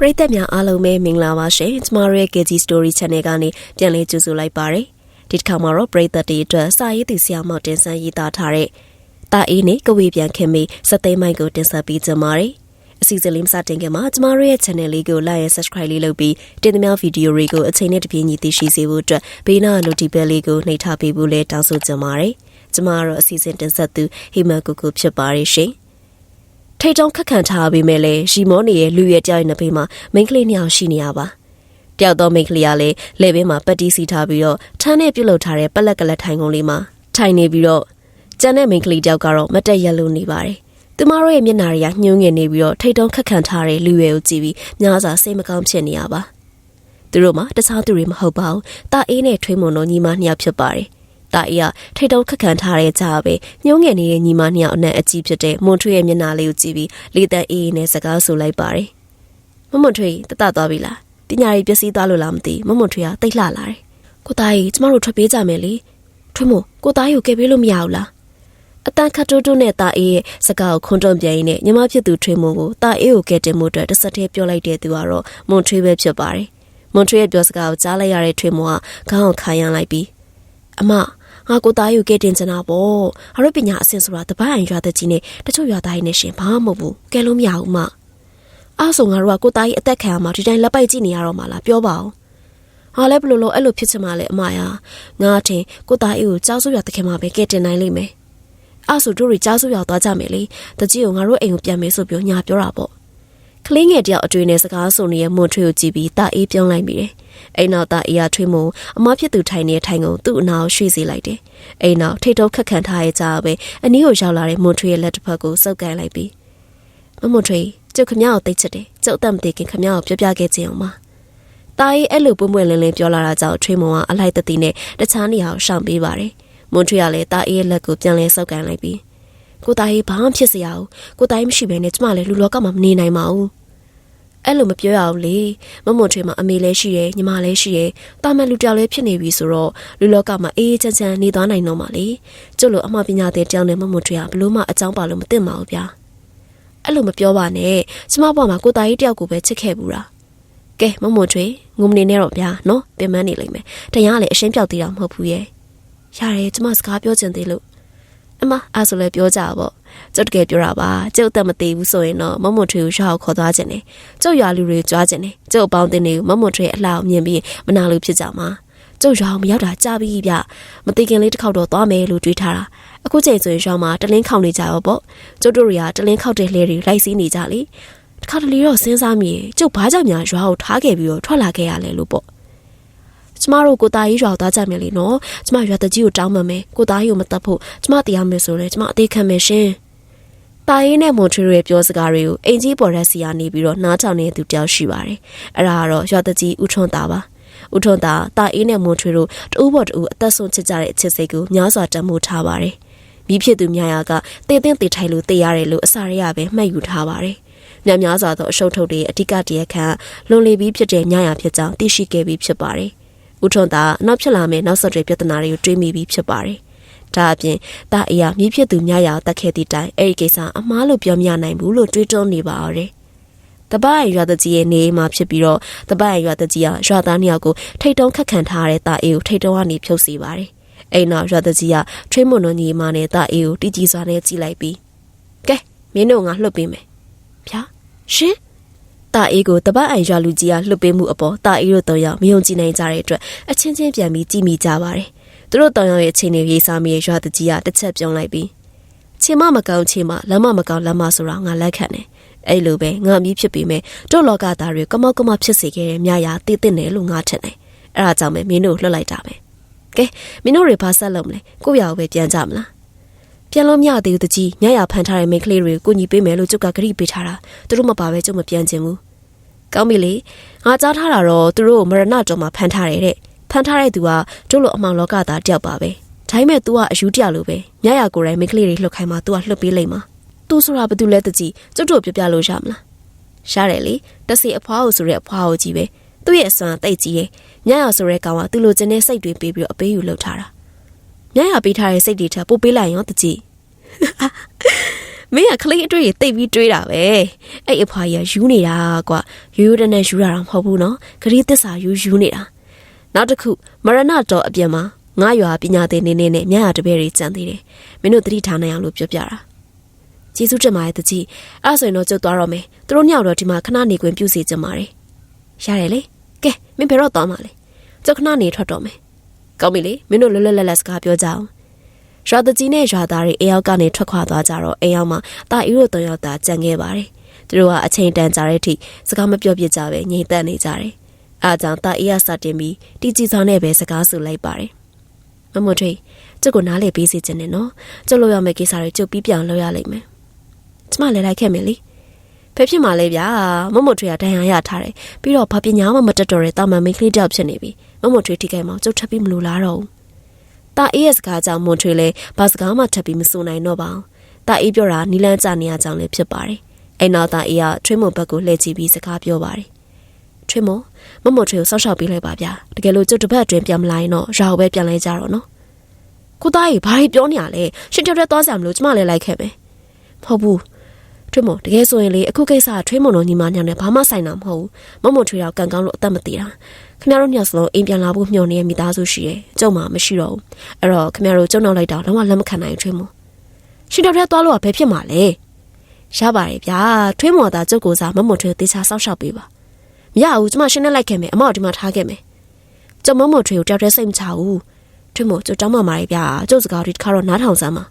ပရိသတ်များအားလုံးပဲမင်္ဂလာပါရှင်ကျမတို့ရဲ့ KG Story Channel ကနေပြန်လည်ကြိုဆိုလိုက်ပါရစေဒီတစ်ခါမှာတော့ပရိသတ်တွေအတွက်စာရေးသူဆရာမောက်တင်ဆက်ရေးသားထားတဲ့တာအေးနဲ့ကဝေပြန်ခင်မီစသိမ်းမိုက်ကိုတင်ဆက်ပေးကြပါရစေအစီအစဉ်လေးမစတင်ခင်မှာကျမတို့ရဲ့ channel လေးကို like and subscribe လေးလုပ်ပြီးတင်သမျှဗီဒီယိုတွေကိုအချိန်နဲ့တပြေးညီသိရှိစေဖို့အတွက်ဘေးနား notification လေးကိုနှိပ်ထားပေးဖို့လည်းတောင်းဆိုကြပါရစေကျမတို့အစီအစဉ်တင်ဆက်သူဟိမကူကူဖြစ်ပါရရှင် ထိတ်တုံးခက်ခံထားပေမဲ့လည်းရီမောနေရဲ့လူရဲ့ကြောက်ရဲ့နှစ်ဖေးမှာမိန်းကလေးနှစ်ယောက်ရှိနေရပါတယောက်သောမိန်းကလေးကလည်းလေဘင်းမှာပတ်တီးစီထားပြီးတော့ထန်းနဲ့ပြုတ်လုထားတဲ့ပလက်ကလက်ထိုင်ကုန်လေးမှာထိုင်နေပြီးတော့ကျန်တဲ့မိန်းကလေးတယောက်ကတော့မတက်ရက်လို့နေပါတယ်သူမတို့ရဲ့မျက်နှာတွေကညှိုးငယ်နေပြီးတော့ထိတ်တုံးခက်ခံထားတဲ့လူရွယ်ကိုကြည့်ပြီးများစွာစိတ်မကောင်းဖြစ်နေရပါသူတို့မှတခြားသူတွေမဟုတ်ပါဘူးတာအေးနဲ့ထွေးမွန်တို့ညီမနှစ်ယောက်ဖြစ်ပါတယ် တာအေးကထိတ်တုံးခက်ခံထားတဲ့ကြားပဲညှိုးငယ်နေတဲ့ညီမနှစ်ယောက်အနက်အကြီးဖြစ်တဲ့မွန်ထွေးရဲ့မျက်နှာလေးကိုကြည့်ပြီးလေတန်အေးအေးနဲ့စကားဆိုလိုက်ပါတယ်မမွန်ထွေးတတသွားပြီလားပညာရေးပျက်စီးသွားလို့လားမသိမမွန်ထွေးကတိတ်လှလာတယ်ကိုသားကြီးကျမတို့ထွက်ပြေးကြမယ်လေထွေးမကိုသားကြီးကိုကယ်ပေးလို့မရဘူးလားအတန်ခတ်တိုးတိုးနဲ့တာအေးရဲ့စကားကိုခွန်းတွန့်ပြန်ရင်းနဲ့ညီမဖြစ်သူထွေးမွန်ကိုတာအေးကိုကယ်တင်မှုအတွက်တစ်ဆက်တည်းပြောလိုက်တဲ့သူကတော့မွန်ထွေးပဲဖြစ်ပါတယ်မွန်ထွေးရဲ့ပြောစကားကိုကြားလိုက်ရတဲ့ထွေးမွန်ကခေါင်းကိုခါရမ်းလိုက်ပြီးအမ ငါကိုသားယူကဲတင်ချင်တာပေါ့ငါတို့ပညာအဆင့်ဆိုတာတပတ်အရွာသက်ကြီးနဲ့တချို့ရွာသားကြီးနဲ့ရှင်ဘာမှမဟုတ်ဘူးကဲလို့မရဘူးမအားဆိုငါတို့ကကိုသားကြီးအသက်ခံရမှာဒီတိုင်းလက်ပိုက်ကြည့်နေရတော့မှလားပြောပါဦးဟာလဲဘလို့လို့အဲ့လိုဖြစ်ချင်မှလဲအမယာငါထင်ကိုသားကြီးကိုကြောက်စုရွာတခင်မှာပဲကဲတင်နိုင်လိမ့်မယ်အားဆိုတို့တွေကြောက်စုရွာသွားကြမယ်လေတကြီးကိုငါတို့အိမ်ကိုပြန်မယ်ဆိုပြီးညာပြောတာပေါ့ ကလေးငယ်တယောက်အတွေ့နဲ့စကားဆိုနေတဲ့မွန်ထွေကိုကြည့်ပြီးတာအေးပြောင်းလိုက်မိတယ်။အိမ်နောက်တာအေးရထွေးမအမဖြစ်သူထိုင်နေတဲ့ထိုင်ကုန်သူ့အနာကိုရွှေ့စေလိုက်တယ်။အိမ်နောက်ထိတ်တုံးခက်ခံထားရဲ့ကြားပဲအနီးကိုရောက်လာတဲ့မွန်ထွေရဲ့လက်တစ်ဖက်ကိုစုပ်ကိုင်းလိုက်ပြီးမမွန်ထွေကျုပ်ခမကိုတိတ်ချစ်တယ်။ကျုပ်အသက်မသေးခင်ခမကိုပြောပြခဲ့ခြင်းအောင်ပါ။တာအေးအဲ့လိုပွင့်ပွင့်လင်းလင်းပြောလာတာကြောင့်ထွေးမကအလိုက်တတိနဲ့တခြားနေရာကိုရှောင်ပေးပါတယ်။မွန်ထွေကလည်းတာအေးရဲ့လက်ကိုပြန်လဲစုပ်ကိုင်းလိုက်ပြီး ကိုသားကြီးဘာမှဖြစ်စရာဘူးကိုသားကြီးမရှိဘဲနဲ့ကျမလည်းလူလောကမှာမနေနိုင်ပါဘူးအဲ့လိုမပြောရဘူးလေမမွန်ထွေမှာအမေလည်းရှိတယ်ညီမလည်းရှိတယ်တာမန်လူတယောက်လည်းဖြစ်နေပြီဆိုတော့လူလောကမှာအေးအေးချမ်းချမ်းနေသွားနိုင်တော့မှာလေကျုပ်လိုအမပညာတဲ့တယောက်နဲ့မမွန်ထွေကဘလို့မှအကြောင်းပါလို့မသိမှာဘူးဗျာအဲ့လိုမပြောပါနဲ့ကျမဘွားမှာကိုသားကြီးတယောက်ကိုပဲချစ်ခဲ့ဘူးလားကဲမမွန်ထွေငုံနေနေတော့ဗျာနော်ပြင်ပန်းနေလိမ့်မယ်တရားလည်းအရှင်းပြောက်သေးတာမဟုတ်ဘူးရဲ့ရတယ်ကျမစကားပြောချင်သေးလို့ အမအဲ့ဆိုလည်းပြောကြပါပေါ့ကျုပ်တကယ်ပြောတာပါကျုပ်တက်မသေးဘူးဆိုရင်တော့မမွန်ထွေကိုရွာကိုခေါ်သွားခြင်းနဲ့ကျုပ်ရွာလူတွေကြွားခြင်းနဲ့ကျုပ်အပေါင်းအသင်းတွေကိုမမွန်ထွေအလှအောင်မြင်ပြီးမနာလို့ဖြစ်ကြမှာကျုပ်ရွာကိုမရောက်တာကြာပြီဗျမသိခင်လေးတစ်ခေါက်တော့သွားမယ်လို့တွေးထားတာအခုချိန်ဆိုရင်ရွာမှာတလင်းခေါင်နေကြရောပေါ့ကျုပ်တို့တွေကတလင်းခေါက်တဲ့လှဲတွေလိုက်စီးနေကြလေတခါတလေတော့စဉ်းစားမိကျုပ်ဘာကြောင့်များရွာကိုထားခဲ့ပြီးတော့ထွက်လာခဲ့ရလဲလို့ပေါ့ ကျမတို့ကိုသားကြီးရွာသွားကြမယ်လေနော်ကျမရွာတကြီးကိုတောင်းမှမယ်ကိုသားကြီးကိုမတတ်ဖို့ကျမတရားမယ်ဆိုလဲကျမအသေးခံမယ်ရှင်တာရေးနဲ့မွန်ထရီရဲ့ပြောစကားတွေကိုအင်ကြီးပေါ်ရက်စီကနေပြီးတော့နားထောင်နေသူတယောက်ရှိပါတယ်အဲ့ဒါကတော့ရွာတကြီးဦးထွန်းသားပါဦးထွန်းသားတာအေးနဲ့မွန်ထရီတို့တူဘော်တူအသက်ဆုံးချစ်ကြတဲ့အချစ်စိတ်ကိုများစွာတမ်းမိုးထားပါတယ်မိဖြစ်သူများရကတည်တဲ့တည်ထိုင်လို့တည်ရတယ်လို့အစာရရပဲမှတ်ယူထားပါတယ်များများစွာသောအရှုံးထုတ်တွေအဓိကတရခန့်လွန်လေပြီးဖြစ်တဲ့ညရဖြစ်ကြောင်းသိရှိခဲ့ပြီးဖြစ်ပါတယ် ဦးထွန်းသာနောက်ဖြစ်လာမယ့်နောက်ဆက်တွဲပြဿနာတွေကိုတွေးမိပြီးဖြစ်ပါတယ်။ဒါအပြင်တာအေးရမြည်ဖြစ်သူညရာတက်ခဲ့သည့်တိုင်အဲ့ဒီကိစ္စအမားလို့ပြောမရနိုင်ဘူးလို့တွေးတောနေပါရတယ်။တပတ်ရွာတကြီးရဲ့နေအိမ်မှာဖြစ်ပြီးတော့တပတ်ရွာတကြီးကရွာသားနှစ်ယောက်ကိုထိတ်တုံးခတ်ခံထားရတဲ့တာအေးကိုထိတ်တုံးကနေဖြုတ်စီပါတယ်။အဲ့နောက်ရွာတကြီးကထွေးမွန်တို့ညီမနဲ့တာအေးကိုတီကြီးစွာနဲ့ကြည့်လိုက်ပြီးကဲမင်းတို့ငါလှုပ်ပေးမယ်။ဖြာရှင် တာအေးကိုတပတ်အိုင်ရွာလူကြီးကလှုပ်ပေးမှုအပေါ်တာအေးတို့တော့ရောက်မယုံကြည်နိုင်ကြတဲ့အတွက်အချင်းချင်းပြန်ပြီးကြည်မိကြပါတယ်။သူတို့တောင်ရောက်ရဲ့အချိန်တွေရေးစားမိရဲ့ရွာတကြီးကတစ်ချက်ပြုံးလိုက်ပြီးချင်းမမကောင်းချင်းမလမ်းမမကောင်းလမ်းမဆိုတာငါလက်ခံတယ်။အဲ့လိုပဲငါမြည်ဖြစ်ပြီးမဲ့တို့လောကသားတွေကမောက်ကမဖြစ်စေခဲ့တဲ့မြရာတည်တဲ့နယ်လို့ငါထင်တယ်။အဲ့ဒါကြောင့်ပဲမင်းတို့လှုပ်လိုက်တာပဲ။ကဲမင်းတို့တွေဘာဆက်လုပ်မလဲ။ကိုယ့်ရွာကိုပဲပြန်ကြမလား။ပြန်လို့မရသေးဘူးတကြီးညရဖန်ထားတဲ့မိန်းကလေးတွေကိုညီပေးမယ်လို့ကျုပ်ကဂရိပေးထားတာသူတို့မပါပဲကျုပ်မပြန်ချင်ဘူး ကောင်းပြီလေငါကြားထားတာတော့သူတို့မရဏကြောမှာဖမ်းထားတယ်တဲ့ဖမ်းထားတဲ့သူကတို့လိုအမောင်လောကသားတယောက်ပါပဲဒါပေမဲ့ तू ကအယူတရလိုပဲညရကိုယ်တိုင်မိန်းကလေးတွေလှုပ်ခိုင်းမှ तू ကလှုပ်ပေးလိုက်မှာ तू ဆိုတာဘာတူလဲတကြီးကျွတ်တို့ပြပြလို့ရမလားရတယ်လေတစီအဖွားကိုဆိုတဲ့အဖွားကိုကြီးပဲသူ့ရဲ့အစွမ်းတိတ်ကြီးရဲ့ညရဆိုတဲ့ကောင်ကသူ့လိုချင်တဲ့စိတ်တွေပေးပြီးတော့အပေးယူလုပ်ထားတာညရပေးထားတဲ့စိတ်တွေထပ်ပို့ပေးလိုက်ရောတကြီးမ မင်းကကလေးအတွေ့ရတိတ်ပြီးတွေးတာပဲအဲ့အဖွာကြီးကယူနေတာကွာယူယူတဲ့နဲ့ယူတာတော့မဟုတ်ဘူးနော်ဂရီးသစ္စာယူယူနေတာနောက်တစ်ခုမရဏတော်အပြင်မှာငါရွာပညာသင်နေနေနဲ့မြတ်ရတပည့်တွေကြံသေးတယ်မင်းတို့သတိထားနိုင်အောင်လို့ပြောပြတာကျေးဇူးတင်ပါတယ်တကြီးအဲ့ဆိုရင်တော့ကျုပ်သွားတော့မယ်သူတို့ညောက်တော့ဒီမှာခဏနေခွင့်ပြုစီကြပါတယ်ရတယ်လေကဲမင်းဘယ်တော့သွားမှာလဲကျုပ်ခဏနေထွက်တော့မယ်ကောင်းပြီလေမင်းတို့လွတ်လွတ်လပ်လပ်စကားပြောကြအောင် ရွာတကြီးနဲ့ရွာသားတွေအိမ်ရောက်ကနေထွက်ခွာသွားကြတော့အိမ်ရောက်မှာတာအီတို့တုံရောက်တာကြံခဲ့ပါတယ်သူတို့ကအချိန်တန်ကြာတဲ့အထိစကားမပြောပြကြပဲငြိမ်သက်နေကြတယ်အားကြောင့်တာအီရစတင်ပြီးတီကြည်ဆောင်နဲ့ပဲစကားဆိုလိုက်ပါတယ်မမထွေးကျုပ်ကိုနားလေပေးစီခြင်းနဲ့နော်ကျုပ်လို့ရမယ့်ကိစ္စတွေကျုပ်ပြီးပြောင်းလုပ်ရလိမ့်မယ်ကျမလည်းလိုက်ခဲ့မယ်လေဖက်ဖြစ်မှလဲဗျာမမထွေးကဒဏ်ရာရထားတယ်ပြီးတော့ဘာပညာမှမတက်တော့တဲ့တာမန်မိန်းကလေးတယောက်ဖြစ်နေပြီမမထွေးထိခိုက်မှကျုပ်ထပ်ပြီးမလိုလားတော့ဘူး တာအေးရဲ့စကားကြောင့်မွန်ထွေလဲဘာစကားမှထပ်ပြီးမဆိုနိုင်တော့ပါဘူးတာအေးပြောတာနီလန်းကြနေရကြောင်းလည်းဖြစ်ပါတယ်အဲ့နောက်တာအေးကထွေးမွန်ဘက်ကိုလှည့်ကြည့်ပြီးစကားပြောပါတယ်ထွေးမွန်မမထွေးကိုစောက်ရှောက်ပေးလိုက်ပါဗျာတကယ်လို့ကျုပ်တစ်ပတ်အတွင်းပြန်မလာရင်တော့ရာကိုပဲပြန်လဲကြတော့နော်ကိုသားကြီးဘာကြီးပြောနေရလဲရှင်တယောက်တည်းသွားစရာမလိုကျမလည်းလိုက်ခဲ့မယ်မဟုတ်ဘူး ထွေးမွန်တကယ်ဆိုရင်လေအခုကိစ္စထွေးမွန်တို့ညီမညောင်နဲ့ဘာမှဆိုင်တာမဟုတ်ဘူးမမထွေးတော့ကန်ကောင်းလို့အသက်မသေးတာခင်ဗျားတို့ညစလုံးအိမ်ပြန်လာဖို့မျှော်နေတဲ့မိသားစုရှိရဲ့ကျုံမှမရှိတော့ဘူးအဲ့တော့ခင်ဗျားတို့ကျုံနောက်လိုက်တော့လုံးဝလက်မခံနိုင်ထွေးမွန်ရှင်တော်တဲ့သွားလို့ကဘယ်ဖြစ်မှာလဲရပါတယ်ဗျာထွေးမော်သားကျုပ်ကိုစားမမထွေးတေချာစောက်ရှောက်ပေးပါမရဘူးကျမရှင်းနေလိုက်ခဲ့မယ်အမောက်ဒီမှာထားခဲ့မယ်ကျုံမမထွေးကိုတယောက်တည်းစိတ်မချဘူးထွေးမော်ကျုပ်တောင်းမှမာရီဗျာကျုပ်စကားဒီတစ်ခါတော့နားထောင်စမ်းပါ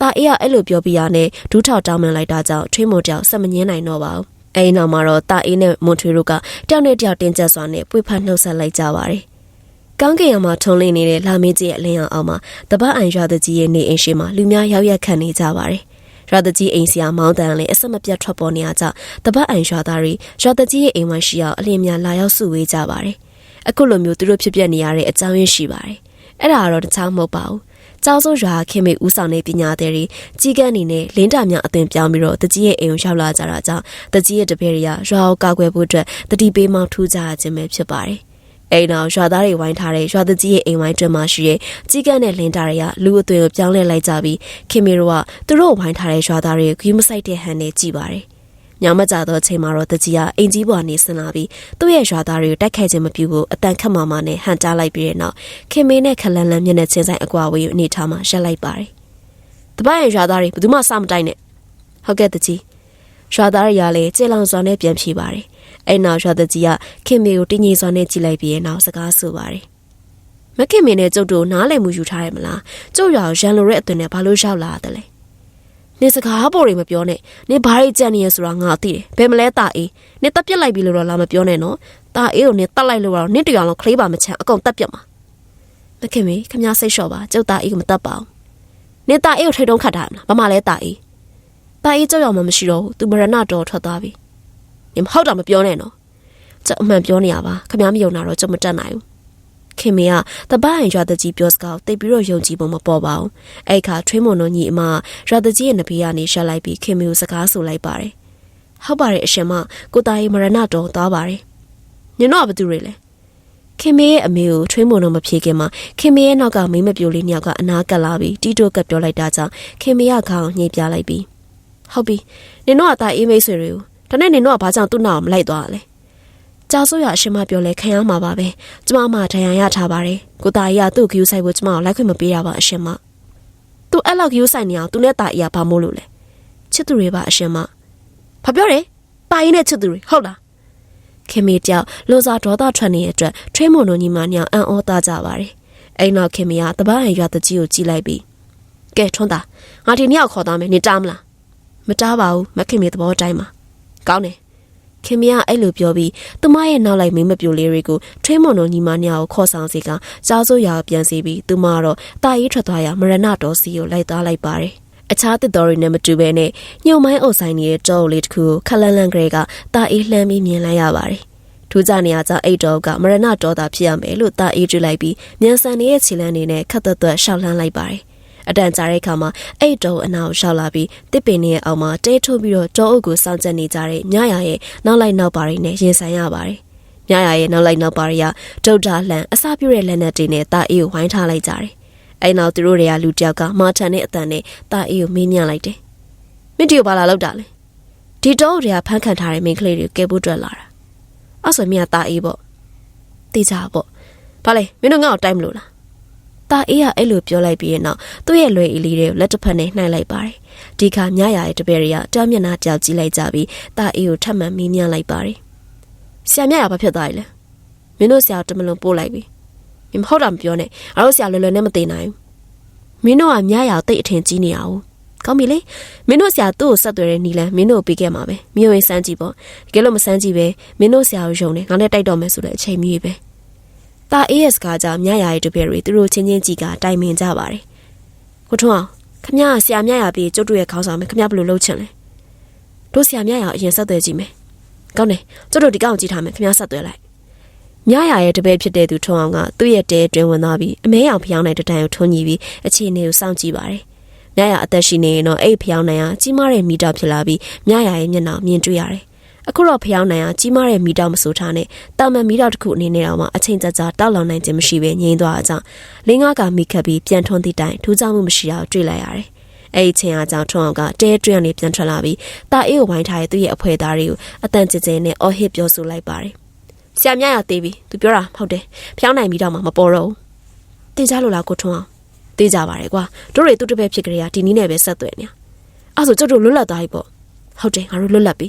ตาအေးကအဲ့လိုပြောပြရနဲ့ဒူးထောက်တောင်းပန်လိုက်တာကြောင့်ထွေးမော်တယောက်ဆက်မငင်းနိုင်တော့ပါဘူးအဲဒီနောက်မှာတော့တာအေးနဲ့မွန်ထွေတို့ကတယောက်နဲ့တယောက်တင်းကျပ်စွာနဲ့ပွေဖတ်နှုတ်ဆက်လိုက်ကြပါတယ်။ကောင်းကင်ရမှာထုံလင်းနေတဲ့လာမင်းကြီးရဲ့အလင်းရောင်အောက်မှာတပတ်အန်ရွာတကြီးရဲ့နေအိမ်ရှိမှာလူများရောက်ရက်ခံနေကြပါတယ်။ရွာတကြီးအိမ်စီယာမောင်းတန်လည်းအဆက်မပြတ်ထွက်ပေါ်နေရကြတပတ်အန်ရွာသားတွေရွာတကြီးရဲ့အိမ်ဝိုင်းရှိအောင်အလင်းများလာရောက်စုဝေးကြပါတယ်။အခုလိုမျိုးသူတို့ဖြစ်ပျက်နေရတဲ့အကြောင်းရင်းရှိပါတယ်။အဲ့ဒါကတော့တခြားမဟုတ်ပါဘူး။ ကျောင်းစိုးရွာခင်မေဦးဆောင်တဲ့ပညာသည်တွေကြီးကန်းနေနဲ့လင်းတာများအသွင်ပြောင်းပြီးတော့တကြီးရဲ့အိမ်ကိုရောက်လာကြတာကြောင့်တကြီးရဲ့တပည့်တွေကရွာကိုကာကွယ်ဖို့အတွက်တတိပေးမောင်းထူးကြရခြင်းပဲဖြစ်ပါတယ်။အိမ်တော်ရွာသားတွေဝိုင်းထားတဲ့ရွာတကြီးရဲ့အိမ်ဝိုင်းတွင်မှရှိတဲ့ကြီးကန်းနဲ့လင်းတာတွေကလူအသွင်ကိုပြောင်းလဲလိုက်ကြပြီးခင်မေတို့ကသူတို့ဝိုင်းထားတဲ့ရွာသားတွေကိုဂီးမဆိုင်တဲ့ဟန်နဲ့ကြည်ပါတယ်။ ညမကြတော့အချိန်မှာတော့တကြီးကအင်ကြီးဘွားနေဆင်းလာပြီးသူ့ရဲ့ရွာသားတွေကိုတိုက်ခိုက်ခြင်းမပြုဘူးအတန်ခတ်မာမာနဲ့ဟန်ကြားလိုက်ပြီးတဲ့နောက်ခင်မင်းနဲ့ခလန်လန်မျက်နှာချင်းဆိုင်အကွာဝေးအနေထားမှာရက်လိုက်ပါတယ်။တပတ်ရဲ့ရွာသားတွေဘယ်သူမှစမတိုက်နဲ့။ဟုတ်ကဲ့တကြီးရွာသားတွေကလည်းကျေလောင်စွာနဲ့ပြန်ဖြေပါတယ်။အဲ့နောက်ရွာတကြီးကခင်မေကိုတင်းငိစွာနဲ့ကြည့်လိုက်ပြီးတဲ့နောက်စကားဆိုပါတယ်။မခင်မေနဲ့ကျုပ်တို့နားလည်မှုယူထားရမလား။ကျုပ်ရွာကိုရန်လိုတဲ့အသွင်နဲ့ဘာလို့ရောက်လာတယ်လဲ။ နေစကားပေါ်တွေမပြောနဲ့နေဘာတွေကြံနေရဆိုတာငါသိတယ်ဘယ်မလဲတာအေးနေတက်ပြက်လိုက်ပြီလို့တော့လာမပြောနဲ့နော်တာအေးကိုနေတက်လိုက်လို့တော့နေတရောင်လုံးခလေးပါမချမ်းအကုန်တက်ပြက်မှာမခင်မေခမစိတ်လျှော့ပါကျုပ်တာအေးကိုမတက်ပါဘူးနေတာအေးကိုထိတ်တုံးခတ်တာမမလဲတာအေးတာအေးကြောက်ရမှမရှိတော့ဘူးသူမရဏတော်ထွက်သွားပြီနေမဟုတ်တာမပြောနဲ့နော်ကျုပ်အမှန်ပြောနေရပါခမမယုံတာတော့ကျုပ်မတက်နိုင်ဘူး ခင်မေကတပအိမ်ရွာတကြီးပြောစကားကိုတိတ်ပြီးတော့ယုံကြည်ဖို့မပေါ်ပါဘူးအဲ့ခါထွေးမွန်တို့ညီအမရွာတကြီးရဲ့နဘေးကနေရှက်လိုက်ပြီးခင်မေကိုစကားဆိုလိုက်ပါတယ်ဟုတ်ပါတယ်အရှင်မကိုတာရီမရဏတော်သွားပါတယ်ညတော့ဘသူတွေလဲခင်မေရဲ့အမေကိုထွေးမွန်တို့မဖြေခင်မှာခင်မေရဲ့နောက်ကမိမပြိုလေးညောက်ကအနာကပ်လာပြီးတီတိုကပ်ပြောလိုက်တာကြောင့်ခင်မေကခေါင်းညှိပြလိုက်ပြီးဟုတ်ပြီနင်တို့ကတာအေးမိတ်ဆွေတွေကိုဒါနဲ့နင်တို့ကဘာကြောင့်သူ့နောက်မလိုက်သွားလဲ ကြာဆိုရအရှင်မပြောလဲခံရမှာပါပဲကျမမှဒဏ်ရာရထားပါတယ်ကိုတာကြီးကသူ့ကယူဆိုင်ဖို့ကျမကိုလိုက်ခွင့်မပေးရပါအရှင်မသူအဲ့လောက်ကယူဆိုင်နေအောင်သူနဲ့တာကြီးကဘာမို့လို့လဲချစ်သူတွေပါအရှင်မဘာပြောတယ်တာကြီးနဲ့ချစ်သူတွေဟုတ်လားခင်မေတယောက်လိုစာဒေါသထွက်နေတဲ့အတွက်ထွေးမွန်တို့ညီမညောင်အံ့ဩသားကြပါတယ်အဲ့နောက်ခင်မေကတပန်းရွာတကြီးကိုကြည့်လိုက်ပြီးကဲထွန်းတာငါဒီနေ့ရောက်ခေါ်သားမယ်နေတားမလားမတားပါဘူးမခင်မေသဘောတိုင်းပါကောင်းတယ် ခင်မရအဲ့လိုပြောပြီးသူမရဲ့နောက်လိုက်မင်းမပြိုလေးတွေကိုထွေးမွန်တို့ညီမညာကိုခေါ်ဆောင်စီကကြားစိုးရာပြန်စီပြီးသူမကတော့တာရေးထွက်သွားရမရဏတော်စီကိုလိုက်သားလိုက်ပါတယ်အခြားတစ်တော်တွေနဲ့မတူဘဲနဲ့ညှို့မိုင်းအုပ်ဆိုင်နေတဲ့ကြောလေးတစ်ခုကိုခလန်လန်ကလေးကတာအေးလှမ်းပြီးမြင်လိုက်ရပါတယ်ထူးကြနေရကြအိတ်တော်ကမရဏတော်တာဖြစ်ရမယ်လို့တာအေးကြည့်လိုက်ပြီးမြန်ဆန်နေတဲ့ခြေလမ်းနေနဲ့ခတ်သက်သက်ရှောက်လှမ်းလိုက်ပါတယ် အတန်ကြာတဲ့အခါမှာအဲ့တုံအနာကိုရှောက်လာပြီးတစ်ပင်ရဲ့အောက်မှာတဲထိုးပြီးတော့တောအုပ်ကိုစောင့်ကြနေကြတဲ့မြရရဲ့နောက်လိုက်နောက်ပါရီနဲ့ရင်ဆိုင်ရပါတယ်။မြရရဲ့နောက်လိုက်နောက်ပါရီကဒုတ်တာလှန်အစာပြည့်တဲ့လက်နက်တွေနဲ့တာအေးကိုဝိုင်းထားလိုက်ကြတယ်။အဲ့နောက်သူတို့တွေကလူတယောက်ကမာထန်နဲ့အတန်နဲ့တာအေးကိုမေးမြန်းလိုက်တယ်။မမင်းဒီကိုဘာလာလောက်တာလဲဒီတော့တွေကဖမ်းခံထားတဲ့မိန်းကလေးတွေကိုကဲဖို့တွက်လာတာအဲ့ဆိုမင်းကตาအေးပေါ့တေးကြပေါ့ဘာလဲမင်းတို့ငါ့ကိုတိုက်မလို့လား ตาအေးကအဲ့လိုပြောလိုက်ပြီးရင်တော့သူ့ရဲ့လွယ်အီလေးတွေကိုလက်တစ်ဖက်နဲ့နှိုက်လိုက်ပါတယ်ဒီခါမြရရဲ့တပည့်တွေကတားမျက်နှာကြောက်ကြည့်လိုက်ကြပြီးตาအေးကိုထပ်မံမေးမြန်းလိုက်ပါတယ်ဆရာမြရဘာဖြစ်သွားလဲမင်းတို့ဆရာတမလုံးပို့လိုက်ပြီမင်းမဟုတ်တာမပြောနဲ့အားတို့ဆရာလွယ်လွယ်နဲ့မသိနိုင်ဘူးမင်းတို့ကမြရတိတ်အထင်ကြီးနေအောင်ကောင်းပြီလေမင်းတို့ဆရာသူ့ကိုဆက်သွယ်တဲ့နီလန်မင်းတို့ကိုပေးခဲ့မှာပဲမြို့ရင်စမ်းကြည့်ပေါ့တကယ်လို့မစမ်းကြည့်ပဲမင်းတို့ဆရာကိုယုံနေငါနဲ့တိုက်တော့မယ်ဆိုတဲ့အချိန်မျိုးပဲ ตา AS ကကြောင့်မြရရဲ့တပည့်တွေသူတို့ချင်းချင်းကြည့်ကတိုင်ပင်ကြပါတယ်ကိုထွန်းအောင်ခမရဆရာမြရပြီးကျုပ်တို့ရဲ့ခေါင်းဆောင်မယ်ခမရဘယ်လိုလုပ်ချင်လဲတို့ဆရာမြရအရင်ဆက်သွယ်ကြည့်မယ်ကောင်းတယ်ကျုပ်တို့ဒီကောင်ကြည့်ထားမယ်ခမရဆက်သွယ်လိုက်မြရရဲ့တပည့်ဖြစ်တဲ့သူထွန်းအောင်ကသူ့ရဲ့တဲတွင်ဝင်သွားပြီးအမဲရောင်ဖျောင်းတဲ့တတိုင်ကိုထွန်းညီပြီးအခြေအနေကိုစောင့်ကြည့်ပါတယ်မြရအသက်ရှိနေရင်တော့အဲ့ဖျောင်းနိုင်ဟာကြီးမားတဲ့မီတာဖြစ်လာပြီးမြရရဲ့မျက်နှာမြင်တွေ့ရတယ်။ အခုတော့ဖျောင်းနိုင်ဟာကြီးမားတဲ့မီတာမဆိုထားနဲ့တာမန်မီတာတစ်ခုအနေနဲ့တော့မှအချိန်ကြာကြာတောက်လောင်နိုင်ခြင်းမရှိဘဲငြိမ်းသွားတာကြောင့်လင်းကားကမိခတ်ပြီးပြန်ထွန်းသည့်တိုင်ထူးခြားမှုမရှိတာကိုတွေ့လိုက်ရတယ်။အဲ့ဒီချိန်အကြောင်းထွန်းအောင်ကတဲတွင်းကနေပြန်ထွက်လာပြီးတာအေးကိုဝိုင်းထားတဲ့သူ့ရဲ့အဖွဲသားတွေကိုအတန်ကျကျနဲ့အော်ဟစ်ပြောဆိုလိုက်ပါတယ်။ဆရာမြရသေးပြီသူပြောတာဟုတ်တယ်ဖျောင်းနိုင်ပြီးတော့မှမပေါ်တော့ဘူး။တင်ကြလို့လားကိုထွန်းအောင်သိကြပါရဲ့ကွာတို့တွေသူ့တပည့်ဖြစ်ကြရဒီနီးနဲ့ပဲဆက်သွယ်နေအဲ့ဆိုကျုပ်တို့လွတ်လပ်သွားပြီပေါ့ဟုတ်တယ်ငါတို့လွတ်လပ်ပြီ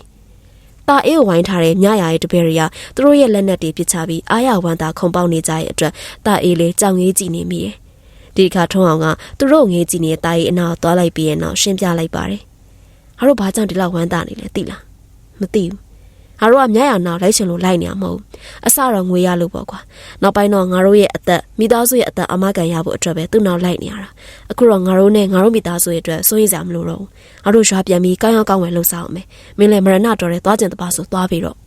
တာအေးကိုဝိုင်းထားတဲ့မြရရဲ့တပည့်တွေကသူတို့ရဲ့လက်နက်တွေပစ်ချပြီးအားရဝမ်းသာခုံပေါက်နေကြရဲ့အတွက်တာအေးလေးကြောင်ငေးကြည့်နေမိရဲ့ဒီခါထုံးအောင်ကသူတို့ငေးကြည့်နေတဲ့တာအေးအနာကိုသွားလိုက်ပြီးရဲ့နောက်ရှင်းပြလိုက်ပါတယ်ငါတို့ဘာကြောင့်ဒီလောက်ဝမ်းသာနေလဲသိလားမသိဘူး ငါတို့ကမြရအောင်နောက်လိုက်ချင်လို့လိုက်နေရမဟုတ်အစတော့ငွေရလို့ပေါ့ကွာနောက်ပိုင်းတော့ငါတို့ရဲ့အသက်မိသားစုရဲ့အသက်အမကန်ရဖို့အတွက်ပဲသူ့နောက်လိုက်နေရတာအခုတော့ငါတို့နဲ့ငါတို့မိသားစုရဲ့အတွက်စိုးရိမ်စရာမလိုတော့ဘူးငါတို့ရွာပြန်ပြီးကောင်းကောင်းကောင်းဝယ်လှုပ်ဆောင်အောင်မယ်မင်းလည်းမရဏတော်တဲ့သွားကျင်တပါဆိုသွားပြီးတော့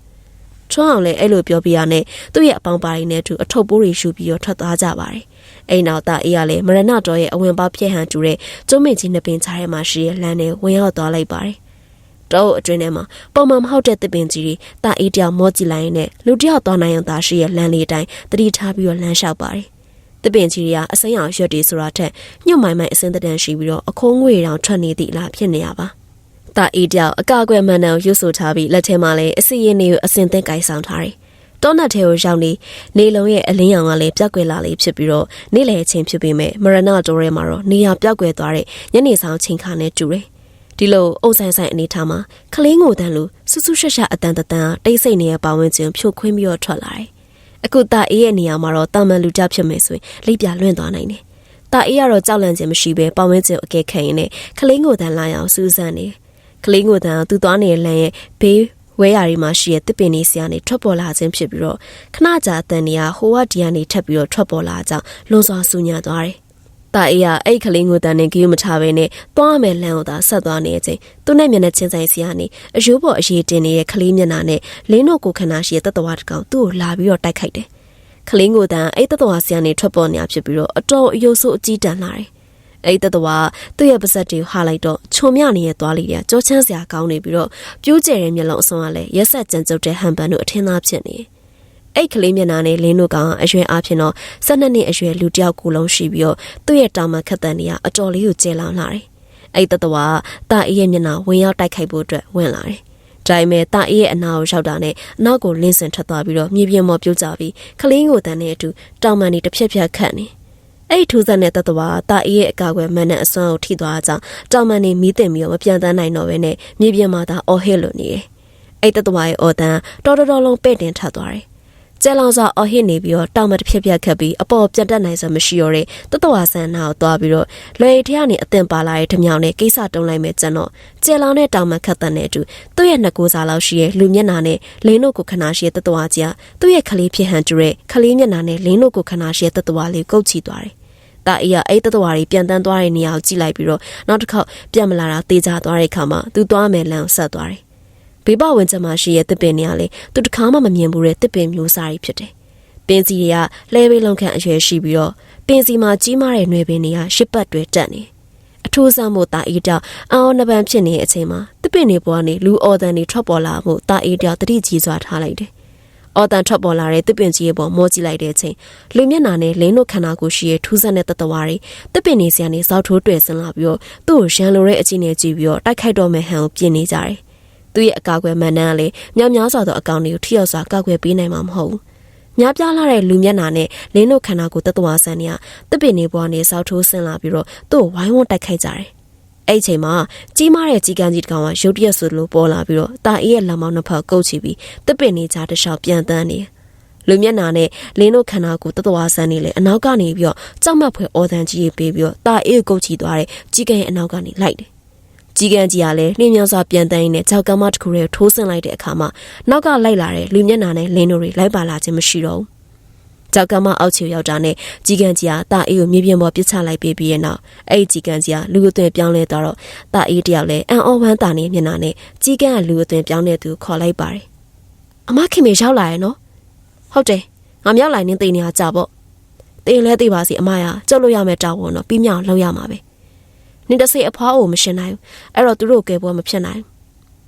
ထွန်းအောင်လည်းအဲ့လိုပြောပြရနဲ့သူ့ရဲ့အပေါင်းပါတွေနဲ့အတူအထုပ်ပိုးတွေရှူပြီးတော့ထွက်သွားကြပါတယ်အိမ်နောက်သားအေးကလည်းမရဏတော်ရဲ့အဝင်ပေါက်ပြည့်ဟန်တူတဲ့ကျုံးမင်းကြီးနှစ်ပင်ချားထဲမှာရှိတဲ့လမ်းနဲ့ဝင်ရောက်သွားလိုက်ပါတယ် တော့အတွင်းထဲမှာပုံမှန်မဟုတ်တဲ့တစ်ပင်ကြီးတွေတာအေးတယောက်မောကြည့်လိုက်ရင်လူတယောက်သွားနိုင်အောင်သာရှိရဲ့လမ်းလေးတိုင်းတတိထားပြီးတော့လမ်းလျှောက်ပါတယ်။တစ်ပင်ကြီးတွေကအစိမ်းအောင်ရွက်တွေဆိုတာထက်ညှို့မိုင်မိုင်အစင်းတန်ရှိပြီးတော့အခိုးငွေတောင်ထွက်နေသည့်လားဖြစ်နေရပါ။တာအေးတယောက်အကာအကွယ်မှန်တယ်ကိုရွတ်ဆိုထားပြီးလက်ထဲမှာလည်းအစီရင်တွေကိုအစင်သင့်ကိုင်ဆောင်ထားတယ်။တောနတ်ထဲကိုရောက်နေနေလုံးရဲ့အလင်းရောင်ကလည်းပြောက်ကွယ်လာလေးဖြစ်ပြီးတော့နေ့လယ်ချင်းဖြစ်ပြီးမဲ့မရဏတိုရဲမှာတော့နေရာပြောက်ကွယ်သွားတဲ့ညနေဆောင်ချိန်ခါနဲ့တူတယ် ဒီလိုအုံဆိုင်ဆိုင်အနေထားမှာကလေးငိုတန်းလိုဆူဆူရှက်ရှက်အတန်တန်တိတ်ဆိတ်နေတဲ့ပါဝင်ခြင်းဖြိုခွင်းပြီးတော့ထွက်လာတယ်။အခုတာအေးရဲ့နေရာမှာတော့တာမန်လူကြဖြစ်မယ်ဆိုရင်လိပ်ပြလွင့်သွားနိုင်တယ်။တာအေးကတော့ကြောက်လန့်ခြင်းမရှိဘဲပါဝင်ခြင်းအကဲခံရင်လည်းကလေးငိုတန်းလာအောင်စူးစမ်းနေ။ကလေးငိုတန်းကသူ့သွားနေတဲ့လမ်းရဲ့ဘေးဝဲယာရီမှာရှိတဲ့တစ်ပင်လေးစီကနေထွက်ပေါ်လာခြင်းဖြစ်ပြီးတော့ခဏကြာအတန်နေရဟိုဝဒီကနေထပ်ပြီးတော့ထွက်ပေါ်လာကြောင်းလွန်စွာဆူညံသွားတယ် တာအေးကအဲ့ခလေးငိုတန်နဲ့ဂီယူမချဘဲနဲ့သွားမယ်လမ်းကိုသာဆက်သွားနေတဲ့အချိန်သူနဲ့မျက်နှာချင်းဆိုင်စီကနေအယိုးပေါ်အရေးတင်နေတဲ့ခလေးမျက်နှာနဲ့လင်းတို့ကိုခန္ဓာရှိတဲ့တတဝါတစ်ကောင်သူ့ကိုလာပြီးတော့တိုက်ခိုက်တယ်။ခလေးငိုတန်အဲ့တတဝါစီကနေထွက်ပေါ်နေတာဖြစ်ပြီးတော့အတော်အယိုးဆိုးအကြီးတန်းလာတယ်။အဲ့တတဝါသူ့ရဲ့ပါဇက်တွေကိုဟာလိုက်တော့ခြုံမြနေတဲ့သွားလေးတွေကကြောချမ်းစရာကောင်းနေပြီးတော့ပြိုးကျဲတဲ့မျက်လုံးအစွန်ကလည်းရက်ဆက်ကြမ်းကြုတ်တဲ့ဟန်ပန်တို့အထင်သားဖြစ်နေတယ်။ အဲ့ကလေးမျက်နှာနဲ့လင်းတို့ကအရွယ်အားဖြင့်တော့၁၂နှစ်အရွယ်လူတစ်ယောက်ကိုလုံးရှိပြီးတော့သူ့ရဲ့တာမန်ခက်တန်တွေကအတော်လေးကိုကျဲလောင်လာတယ်။အဲ့တတဝါတာအေးရဲ့မျက်နှာဝင်ရောက်တိုက်ခိုက်ဖို့အတွက်ဝင်လာတယ်။ဒါပေမဲ့တာအေးရဲ့အနာကိုရောက်တာနဲ့အနောက်ကိုလင်းစင်ထွက်သွားပြီးတော့မြေပြင်ပေါ်ပြုတ်ကြပြီးကလေးကိုတန်းနဲ့အတူတောင်ပန်တွေတစ်ဖြက်ဖြက်ခတ်နေ။အဲ့ထူးဆန်းတဲ့တတဝါတာအေးရဲ့အကာအကွယ်မန်နဲ့အစွမ်းကိုထိသွားကြောင်းတောင်ပန်တွေမီးတင်ပြီးတော့မပြန်တန်းနိုင်တော့ဘဲနဲ့မြေပြင်မှာသာအော်ဟစ်လို့နေတယ်။အဲ့တတဝါရဲ့အော်တန်တော်တော်လုံးပဲ့တင်ထပ်သွားတယ် ကျဲလောင်စွာအော်ဟစ်နေပြီးတော့တောင်မတစ်ဖြက်ဖြက်ခတ်ပြီးအပေါ်ပြတ်တက်နိုင်စမရှိတော့တဲ့တတဝါဆန်နာကိုသွားပြီးတော့လွယ်ထရကနေအသင်ပါလာတဲ့ထမြောင်နဲ့ကိစ္စတုံးလိုက်မဲ့ကျန်တော့ကျဲလောင်တဲ့တောင်မခတ်တဲ့နဲ့အတူသူ့ရဲ့နှစ်ကိုးစားလောက်ရှိရဲ့လူမျက်နှာနဲ့လင်းတို့ကိုခဏရှိရဲ့တတဝါကြီးကသူ့ရဲ့ခလေးဖြစ်ဟန်တူတဲ့ခလေးမျက်နှာနဲ့လင်းတို့ကိုခဏရှိရဲ့တတဝါလေးကုတ်ချီသွားတယ်တာအေးကအဲ့တတဝါတွေပြန်တန်းသွားတဲ့နေရာကိုကြည့်လိုက်ပြီးတော့နောက်တစ်ခေါက်ပြန်မလာတာတေးကြသွားတဲ့အခါမှာသူသွားမယ်လမ်းဆက်သွားတယ် ဘေးပဝင်းကျမှာရှိရဲ့တစ်ပင်တွေကလေသူတခါမှမမြင်ဘူးတဲ့တစ်ပင်မျိုးစားကြီးဖြစ်တယ်။ပင်စီတွေကလှဲပေးလုံးခန့်အရွယ်ရှိပြီးတော့ပင်စီမှာကြီးမားတဲ့နှွေပင်တွေကရှစ်ပတ်တွေတက်နေ။အထူးဆန်းမှုတာအေးတောင်အော်နပန်ဖြစ်နေတဲ့အချိန်မှာတစ်ပင်တွေပေါ်ကနေလူအော်တန်တွေထွက်ပေါ်လာမှုတာအေးတောင်တတိကြီးစွာထားလိုက်တယ်။အော်တန်ထွက်ပေါ်လာတဲ့တစ်ပင်ကြီးရဲ့ပေါ်မောကြည့်လိုက်တဲ့အချိန်လူမျက်နှာနဲ့လင်းတို့ခန္ဓာကိုယ်ရှိရဲ့ထူးဆန်းတဲ့တတဝါတွေတစ်ပင်နေစရာနေဇောက်ထိုးတွေ့ဆင်းလာပြီးတော့သူ့ကိုရန်လိုတဲ့အချင်းနဲ့ကြည့်ပြီးတော့တိုက်ခိုက်တော့မယ်ဟန်ကိုပြင်နေကြတယ်။ သူ့ရဲ့အကာအကွယ်မှန်တမ်းကလည်းမြောင်များစွာသောအကောင်တွေကိုထိရောက်စွာကာကွယ်ပေးနိုင်မှာမဟုတ်ဘူး။များပြားလာတဲ့လူမျက်နှာနဲ့လင်းတို့ခန္ဓာကိုယ်တတဝါဆန်တွေကတစ်ပင်နေပေါ်ကနေဇောက်ထိုးဆင်းလာပြီးတော့သူ့ကိုဝိုင်းဝန်းတိုက်ခိုက်ကြတယ်။အဲ့ဒီချိန်မှာကြီးမားတဲ့ကြီးကန်းကြီးတစ်ကောင်ကရုတ်တရက်ဆိုလိုပေါ်လာပြီးတော့တာအေးရဲ့လက်မောင်းနှစ်ဖက်ကုတ်ချပြီးတစ်ပင်နေကြတစ်လျှောက်ပြန်တန်းနေတယ်လူမျက်နှာနဲ့လင်းတို့ခန္ဓာကိုတတဝါဆန်းနေလေအနောက်ကနေပြီးတော့ကြောက်မက်ဖွယ်အော်တန်ကြီးပေးပြီးတော့တာအေးကုတ်ချီသွားတဲ့ကြီးကဲရဲ့အနောက်ကနေလိုက်တယ် ကြီးကန်းကြီးကလည်းနှင်းမြောင်စွာပြန်တန်းရင်းနဲ့ကြောက်ကမ်းမတစ်ခုရဲ့ထိုးဆင်းလိုက်တဲ့အခါမှာနောက်ကလိုက်လာတဲ့လူမျက်နှာနဲ့လင်းတို့တွေလိုက်ပါလာခြင်းမရှိတော့ဘူးကြောက်ကမ်းမအောက်ချီရောက်တာနဲ့ကြီးကန်းကြီးကတာအေးကိုမြေပြင်ပေါ်ပစ်ချလိုက်ပြီးပြီးရဲ့နောက်အဲ့ဒီကြီးကန်းကြီးကလူအသွင်ပြောင်းလဲသွားတော့တာအေးတယောက်လည်းအန်အော်ဝမ်းတာနေမျက်နှာနဲ့ကြီးကန်းကလူအသွင်ပြောင်းတဲ့သူခေါ်လိုက်ပါတယ်အမခင်မေရောက်လာရဲ့နော်ဟုတ်တယ်ငါမြောက်လိုက်နင်းသိနေရကြပေါ့သိလဲသိပါစီအမရကြုတ်လို့ရမယ်တာဝန်တော့ပြီးမြောက်လောက်ရမှာပဲ နင်တစိအဖွားကိုမရှင်နိုင်ဘူးအဲ့တော့သူတို့ကဲပွဲမဖြစ်နိုင်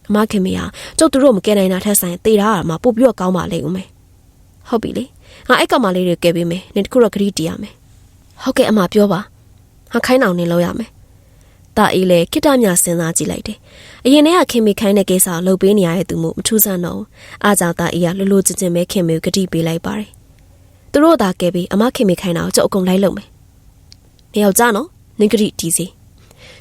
အမခင်မေကကျုပ်သူတို့မကဲနိုင်တာထက်ဆိုင်တေတာမှာပို့ပြီးတော့ကောင်းပါလိမ့်ဦးမယ်ဟုတ်ပြီလေငါအဲ့ကောင်မလေးတွေကဲပေးမယ်နင်တခုတော့ဂရီတီးရမယ်ဟုတ်ကဲ့အမပြောပါငါခိုင်းအောင်နေလောက်ရမယ်တာအေးလေခိတ္တမြစဉ်းစားကြည့်လိုက်တယ်။အရင်တည်းကခင်မီခိုင်းတဲ့ကိစ္စကိုလုပ်ပေးနေရတဲ့သူမို့မထူးဆန်းတော့ဘူး။အားကြောင့်တာအေးကလှလိုချင်ချင်ပဲခင်မီကိုဂတိပေးလိုက်ပါတယ်။သူတို့သာကဲပြီးအမခင်မီခိုင်းတာကိုကျုပ်အကုန်လိုက်လုပ်မယ်။နေယောက်ကြနော်။နင်ဂတိတီးစီ။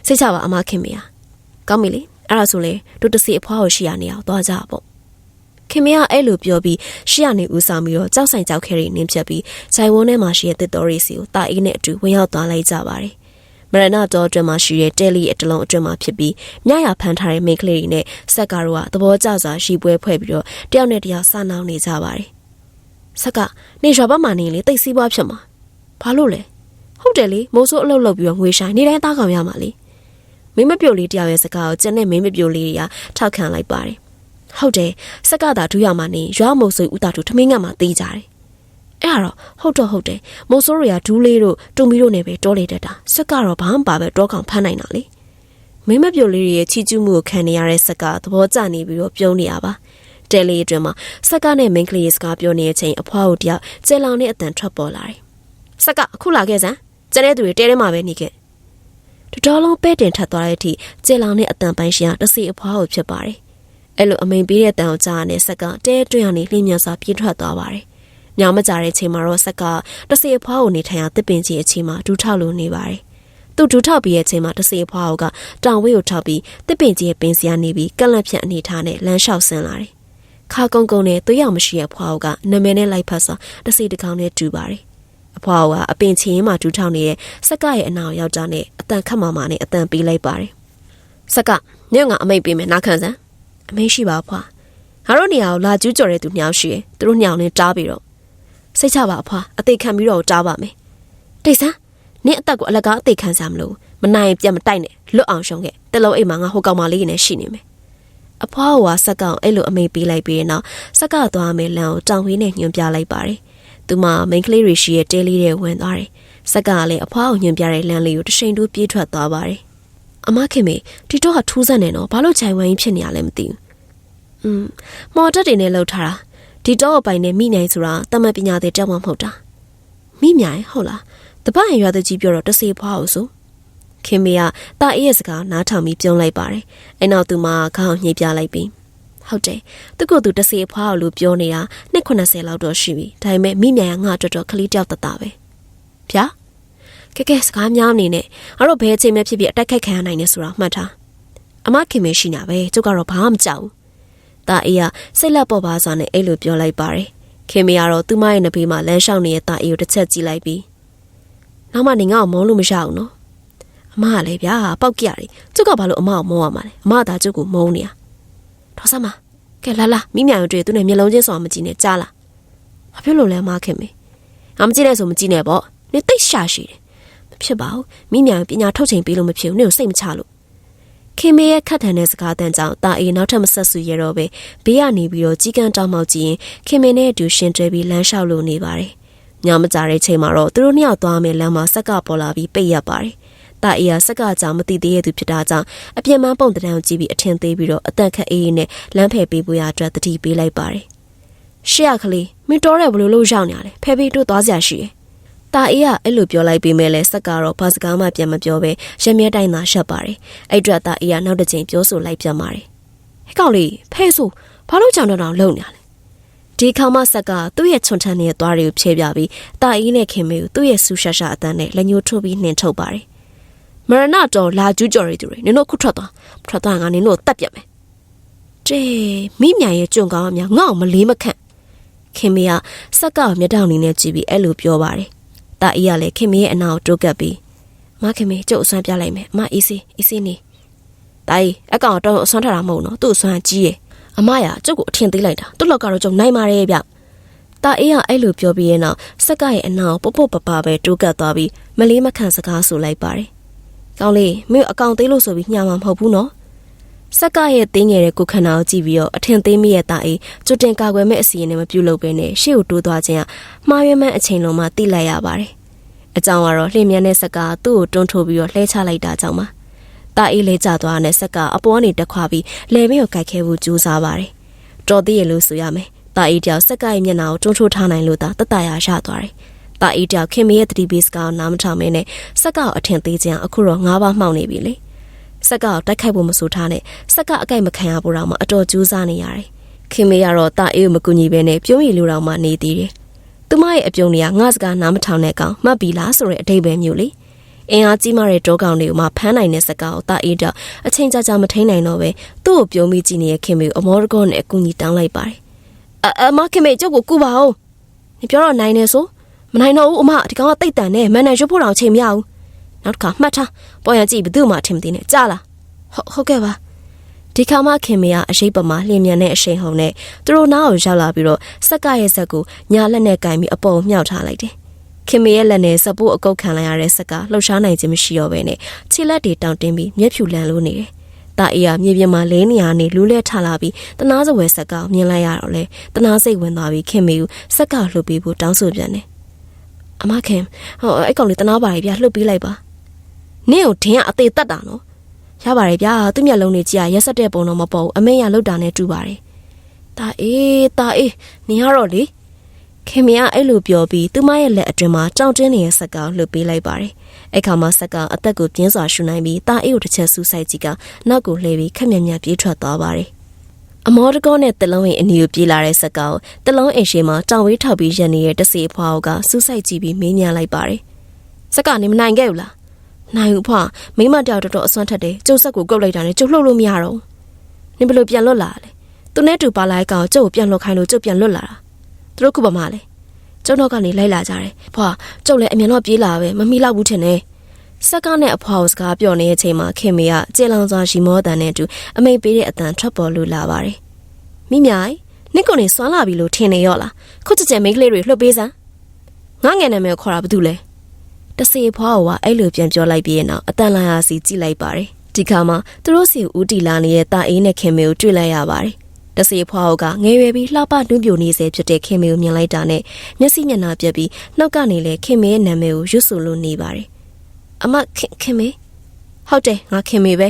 စိတ်ချပါအမခင်မီဟာ။ကောင်းပြီလေ။အဲ့ဒါဆိုလေတို့တစီအဖွားကိုရှိရနေအောင်သွားကြပေါ့။ခင်မကအဲ့လိုပြောပြီးရှေ့ကနေဦးဆောင်ပြီးတော့ကြောက်ဆိုင်ကြောက်ခဲတွေနင်းဖြတ်ပြီးဂျိုင်ဝန်းထဲမှာရှိတဲ့တစ်တော်ရီစီကိုတာအေးနဲ့အတူဝင်ရောက်သွားလိုက်ကြပါတယ်။မရဏတော်အတွင်းမှာရှိတဲ့တဲလီအတလုံးအတွင်းမှာဖြစ်ပြီးမြရဖန်ထားတဲ့မိန်းကလေးတွေနဲ့ဆက်ကားတို့ကသဘောကျစွာရှိပွဲဖွဲ့ပြီးတော့တယောက်နဲ့တယောက်စနှောင်းနေကြပါတယ်။ဆက်ကနေရွာဘက်မှာနေလေတိတ်စီးပွားဖြစ်မှာ။ဘာလို့လဲ။ဟုတ်တယ်လေမိုးစိုးအလုပ်လုပ်ပြီးတော့ငွေဆိုင်နေတိုင်းသားကောင်ရမှာလေ။ မင်းမပြိုလေးတယောက်ရဲ့စကားကိုကျန်တဲ့မင်းမပြိုလေးတွေကထောက်ခံလိုက်ပါတယ်။ဟုတ်တယ်စက်ကသာဒူးရမှာနေရွာမိုးစိုးဦးတာတို့ထမင်းငတ်မှာတေးကြတယ်အဲ့ဒါတော့ဟုတ်တော့ဟုတ်တယ်မိုးစိုးရီကဒူးလေးတို့တူမီတို့နဲ့ပဲတောလေတတ်တာစက်ကတော့ဘာမှပါပဲတောကောင်ဖမ်းနိုင်တာလေမင်းမပြိုလေးရဲ့ချီကျူးမှုကိုခံနေရတဲ့စက်ကသဘောကျနေပြီးတော့ပြုံးနေရပါတဲလေးအတွင်းမှာစက်ကနဲ့မင်းကလေးစကားပြောနေတဲ့အချိန်အဖွားတို့တယောက်ကျဲလောင်နဲ့အတန်ထွက်ပေါ်လာတယ်စက်ကအခုလာခဲ့စမ်းကျန်တဲ့သူတွေတဲထဲမှာပဲနေခဲ့ တတော်လုံးပဲတင်ထပ်သွားတဲ့အထိကျဲလောင်နဲ့အတန်ပိုင်းရှင်ကတစီအဖွားကိုဖြစ်ပါတယ်အဲ့လိုအမိန်ပေးတဲ့တန်ကိုကြားရတဲ့ဆက်ကတဲတွင်းကနေလှင်းမြန်စွာပြေးထွက်သွားပါတယ်ညောင်မကြတဲ့အချိန်မှာတော့ဆက်ကတစီအဖွားကိုနေထိုင်ရတစ်ပင်ကြီးအချိန်မှာဒူးထောက်လို့နေပါတယ်။သူဒူးထောက်ပြီးတဲ့အချိန်မှာတစီအဖွားကတောင်ဝေးကိုထောက်ပြီးတစ်ပင်ကြီးရဲ့ပင်စရာနေပြီးကန့်လန့်ဖြန့်အနေထားနဲ့လမ်းလျှောက်ဆင်းလာတယ်။ခါကုန်းကုန်းနဲ့သွေးရောက်မရှိတဲ့ဖွားကနာမည်နဲ့လိုက်ဖတ်စွာတစီတကောင်နဲ့တူပါတယ်။ အဖွားကအပင်ချင်းမှဒူးထောက်နေတဲ့ဆက်ကရဲ့အနာကိုယောက်ျားနဲ့အတန်ခတ်မှမှနဲ့အတန်ပေးလိုက်ပါတယ်။ဆက်ကညငါအမိတ်ပေးမယ်နားခံစမ်းအမိတ်ရှိပါဖွာငါတို့နေရာကိုလာကျူးကြော်တဲ့သူညောင်ရှိတယ်သူတို့ညောင်နဲ့တားပြီးတော့စိတ်ချပါအဖွာအသေးခံပြီးတော့တားပါမယ်တိတ်ဆန်းနင့်အသက်ကိုအလကားအသေးခံစားမလို့မနိုင်ပြတ်မတိုက်နဲ့လွတ်အောင်ရှုံးခဲ့တလုံးအိမ်မှာငါဟိုကောင်မလေးနဲ့ရှိနေမယ်အဖွားကစက်ကောင်အဲ့လိုအမိပေးလိုက်ပြီးတော့စက်ကသွားမယ်လမ်းကိုတောင်ဝေးနဲ့ညွှန်ပြလိုက်ပါတယ် သူမမိန်းကလေးတွေရှိရဲ့တဲလေးတွေဝင်သွားတယ်စက်ကလည်းအဖွားကိုညွှန်ပြတဲ့လမ်းလေးကိုတရှိန်တူးပြေးထွက်သွားပါတယ်အမခင်မေဒီတော့ဟာထူးဆန်းနေတော့ဘာလို့ခြိုင်ဝမ်းကြီးဖြစ်နေရလဲမသိဘူးอืมမော်တက်တွေနဲ့လှုပ်ထားတာဒီတော့အပိုင်နဲ့မိနိုင်ဆိုတာတမန်ပညာသေးတောက်မှမဟုတ်တာမိမြိုင်ဟုတ်လားတပန့်ရွာသူကြီးပြောတော့တစေဖွားအောင်ဆိုခင်မေကတာအေးရဲ့စကားနားထောင်ပြီးပြုံးလိုက်ပါတယ်အဲ့နောက်သူမခေါင်းညှိပြလိုက်ပြီး ဟုတ်တယ်သူကသူတစေဖွားအောင်လို့ပြောနေတာနှစ်80လောက်တော့ရှိပြီဒါပေမဲ့မိမြိုင်ကငါတော်တော်ကလေးတယောက်တသားပဲဗျာကဲကဲစကားများနေနဲ့အဲ့တော့ဘယ်အချိန်မှဖြစ်ဖြစ်အတက်ခိုက်ခံရနိုင်နေဆိုတာမှတ်ထားအမခင်မရှိနာပဲကျုပ်ကတော့ဘာမှမကြောက်ဘူးတာအေးကစိတ်လက်ပေါ်ပါစွာနဲ့အဲ့လိုပြောလိုက်ပါတယ်ခင်မရတော့သူမရဲ့နဘေးမှာလမ်းလျှောက်နေတဲ့တာအေးကိုတစ်ချက်ကြည့်လိုက်ပြီးနောက်မှနေငါ့ကိုမုန်းလို့မရအောင်နော်အမကလည်းဗျာပောက်ကြရတယ်ကျုပ်ကဘာလို့အမကိုမုန်းရမှာလဲအမကသာကျုပ်ကိုမုန်းနေရ တော်စမ်းမကဲလာလာမိမြောင်တွေ့သူနဲ့မျက်လုံးချင်းဆောင်မကြည့်နဲ့ကြားလားဘာဖြစ်လို့လဲအမခင်မေငါမကြည့်နဲ့ဆိုမကြည့်နဲ့ပေါ့နေတိတ်ရှာရှိတယ်မဖြစ်ပါဘူးမိမြောင်ပညာထုတ်ချိန်ပေးလို့မဖြစ်ဘူးနေကိုစိတ်မချလို့ခင်မေရဲ့ခတ်ထန်တဲ့စကားတန်ကြောင့်တာအေနောက်ထပ်မဆက်ဆူရတော့ပဲဘေးကနေပြီးတော့ကြီးကန်းတောင်းမောက်ကြည့်ရင်ခင်မေနဲ့အတူရှင်တွဲပြီးလမ်းလျှောက်လို့နေပါတယ်။ညမကြတဲ့ချိန်မှာတော့သူတို့နှစ်ယောက်သွားမယ်လမ်းမှာဆက်ကပေါ်လာပြီးပိတ်ရပါတယ်။ တာအေကဆက်ကကြောင်မသိသေးတဲ့သူဖြစ်တာကြောင့်အပြင်းမပုံတံတန်းကိုကြည့်ပြီးအထင်သေးပြီးတော့အတန်ခတ်အေးအေးနဲ့လမ်းဖယ်ပေးဖို့ရအတွက်တတိပေးလိုက်ပါတယ်။ရှေ့ရကလေးမင်းတော်တယ်ဘလို့လို့ရောက်နေရလဲဖဲဖေးတို့သွားစရာရှိတယ်တာအေးကအဲ့လိုပြောလိုက်ပြီးမဲ့လဲဆက်ကတော့ဘာစကားမှပြန်မပြောပဲရမျက်တိုင်းသာရှက်ပါတယ်အဲ့အတွက်တာအေးကနောက်တစ်ချိန်ပြောဆိုလိုက်ပြန်ပါတယ်ဟဲ့ကောင်လေးဖဲဆိုဘာလို့ကြောင်တောင်လုံနေရလဲဒီခေါမဆက်ကသူ့ရဲ့ချွန်ထန်နေတဲ့သွားတွေကိုဖြဲပြပြီးတာအေးနဲ့ခင်မေကိုသူ့ရဲ့ဆူရှာရှာအတန်းနဲ့လက်ညှိုးထိုးပြီးနှင်ထုတ်ပါတယ် မရဏတော်လာကျူးကြော်ရီသူတွေနင်တို့ခုထွက်သွားထွက်သွားငါနင်တို့တတ်ပြတ်မယ်တဲမိမြိုင်ရဲ့ကြုံကောင်းအများငါ့ကိုမလေးမခန့်ခင်မေကစက်ကမျက်တောင်နေနဲ့ကြည့်ပြီးအဲ့လိုပြောပါတယ်။တာအီးကလည်းခင်မေရဲ့အနာကိုတိုးကပ်ပြီးမခင်မေကျုပ်အစွမ်းပြလိုက်မယ်။အမအေးစေးအေးစေးနေ။တာအီးအကောင်တော့အစွမ်းထတာမဟုတ်နော်။သူ့အစွမ်းကြီးရဲ့။အမရကျုပ်ကိုအထင်သေးလိုက်တာ။သူ့လောက်ကတော့ကျုပ်နိုင်ပါတယ်ဗျ။တာအေးကအဲ့လိုပြောပြီးရင်တော့စက်ကရဲ့အနာကိုပုတ်ပုတ်ပပပဲတိုးကပ်သွားပြီးမလေးမခံစကားဆိုလိုက်ပါတယ်။ ကောင်းလေးမင်းအကောင်သေးလို့ဆိုပြီးညှာမှာမဟုတ်ဘူးနော်။စက်ကရဲ့တင်းငယ်တဲ့ကိုခန္ဓာကိုကြည့်ပြီးတော့အထင်သေးမိရဲ့တာအေးကျွတ်တင်ကာကွယ်မဲ့အစီအရင်နဲ့မပြုတ်လို့ပဲနဲ့ရှေ့ကိုတိုးသွားခြင်းကမှားယွင်းမှန်းအချိန်လုံးမှတိလိုက်ရပါတယ်။အကြောင်းကတော့လှည့်မြန်းတဲ့ဆက်ကသူ့ကိုတွန်းထိုးပြီးတော့လှဲချလိုက်တာကြောင့်ပါ။တာအေးလဲကျသွားတဲ့ဆက်ကအပေါ်ကနေတက်ခွာပြီးလဲမင်းကိုကြိုက်ခဲဖို့ကြိုးစားပါတယ်။တော်သေးရလို့ဆိုရမယ်။တာအေးတယောက်ဆက်ကရဲ့မျက်နှာကိုတွန်းထိုးထားနိုင်လို့သာတတရရသွားတယ်။ တာအေးတယောက်ခင်မရဲ့တတိဘေးစကောနားမထောင်မင်းနဲ့ဆက်ကကိုအထင်သေးခြင်းအခုတော့ငါးပါးမှောက်နေပြီလေ။ဆက်ကတိုက်ခိုက်ဖို့မဆိုထားနဲ့ဆက်ကအကြိုက်မခံရဖို့တော့မှအတော်ကြိုးစားနေရတယ်။ခင်မေကတော့တာအေးကိုမကူညီဘဲနဲ့ပြုံးရည်လိုတော့မှနေသေးတယ်။သူမရဲ့အပြုံးတွေကငါစကားနားမထောင်တဲ့ကောင်မှတ်ပြီလားဆိုတဲ့အတိတ်ပဲမျိုးလေ။အင်အားကြီးမားတဲ့တောကောင်တွေကိုမှဖမ်းနိုင်တဲ့စကားကိုတာအေးတော့အချိန်ကြာကြာမထိန်နိုင်တော့ပဲသူ့ကိုပြုံးပြီးကြည့်နေတဲ့ခင်မေကိုအမောတကောနဲ့အကူညီတောင်းလိုက်ပါတယ်။အအမခင်မေကျုပ်ကိုကူပါဦး။你ပြောတော့နိုင်နေဆို မနိုင်တော့ဘူးအမဒီကောင်ကတိတ်တန်နဲ့မန်နိုင်ရွတ်ဖို့တော့ချိန်မရဘူး။နောက်တစ်ခါမှတ်ထားပေါ်ရကြည့်ဘသူ့မှထင်မသိနဲ့ကြားလားဟုတ်ဟုတ်ကဲ့ပါဒီခါမှခင်မေကအရှိတ်ပမာလျင်မြန်တဲ့အရှိန်ဟုန်နဲ့သူတို့နားကိုရောက်လာပြီးတော့စက်ကရဲ့ဇက်ကိုညာလက်နဲ့ကင်ပြီးအပေါ်မြှောက်ထားလိုက်တယ်ခင်မေရဲ့လက်နဲ့စပိုးအကုတ်ခံလိုက်ရတဲ့ဆက်ကလှုပ်ရှားနိုင်ခြင်းမရှိတော့ဘဲနဲ့ခြေလက်တွေတောင့်တင်းပြီးမျက်ဖြူလန်းလို့နေတယ်။တာအေးကမြေပြင်မှာလဲနေရနေလူးလဲထလာပြီးတနာစဝဲဆက်ကမြင်လိုက်ရတော့လေတနာစိတ်ဝင်သွားပြီးခင်မေကိုဆက်ကလှုပ်ပြီးဖို့တောင်းဆိုပြန်တယ်။ အမခင်ဟောအဲ့ကောင်လေးတနာပါလေဗျာလှုပ်ပြီးလိုက်ပါနင့်ကိုဒင်းကအသေးတက်တာနော်ရပါတယ်ဗျာသူ့မျက်လုံးတွေကြည့်ရရက်ဆက်တဲ့ပုံတော့မပေါ်ဘူးအမေရလောက်တာနဲ့တူပါတယ်တာအေးတာအေးနင်ကတော့လေခင်မရအဲ့လိုပြောပြီးသူမရဲ့လက်အတွင်းမှာကြောင်တင်းနေတဲ့စက်ကောင်လှုပ်ပေးလိုက်ပါတယ်အဲ့ခါမှာစက်ကောင်အသက်ကိုပြင်းစွာရှူနိုင်ပြီးတာအေးကိုတစ်ချက်ဆူဆိုင်ကြည့်ကနောက်ကိုလှည့်ပြီးခက်မြက်မြက်ပြေးထွက်သွားပါတယ် အမောတကောနဲ့တလုံးအိမ်အနီကိုပြေးလာတဲ့စက်ကောင်တလုံးအိမ်ရှိမှာတောင်ဝေးထောက်ပြီးရနေတဲ့တစီအဖွားကစူးစိုက်ကြည့်ပြီးမေးမြန်းလိုက်ပါတယ်စက်ကနေမနိုင်ခဲ့ဘူးလားနိုင်ဦးဖွာမိမတယောက်တော်တော်အစွမ်းထက်တယ်ကျုပ်ဆက်ကိုကုတ်လိုက်တာနဲ့ကျုပ်လှုပ်လို့မရတော့နင်ဘလို့ပြန်လွတ်လာလဲသူနဲ့တူပါလိုက်ကောင်ကျုပ်ကိုပြန်လွတ်ခိုင်းလို့ကျုပ်ပြန်လွတ်လာတာသူတို့ခုပါမလဲကျုပ်တော့ကနေလိုက်လာကြတယ်ဖွာကျုပ်လည်းအမြန်တော့ပြေးလာပဲမမီလောက်ဘူးထင်တယ် စက်ကနဲ့အဖွာကိုစကားပြောနေတဲ့အချိန်မှာခင်မေကကျေလောင်စွာရီမောတန်နဲ့အတူအမိတ်ပေးတဲ့အတန်ထွက်ပေါ်လို့လာပါတယ်မိမြိုင်နင့်ကိုနေစွမ်းလာပြီလို့ထင်နေရော့လားခုချက်ချက်မိန်းကလေးတွေလှုပ်ပေးစမ်းငါငယ်နာမည်ကိုခေါ်တာဘာတူလဲတစေဖွားကအဲ့လိုပြန်ပြောလိုက်ပြီးရင်တော့အတန်လာရစီကြည့်လိုက်ပါတယ်ဒီခါမှာသူတို့စီဦးတီလာနေတဲ့တာအေးနဲ့ခင်မေကိုတွေ့လိုက်ရပါတယ်တစေဖွားကငယ်ရွယ်ပြီးလှပတွင်းပြိုနေစေဖြစ်တဲ့ခင်မေကိုမြင်လိုက်တာနဲ့မျက်စိမျက်နှာပြက်ပြီးနှောက်ကနေလဲခင်မေရဲ့နာမည်ကိုရွတ်ဆိုလို့နေပါတယ် အမခင်ခင်မေဟုတ်တယ်ငါခင်မေပဲ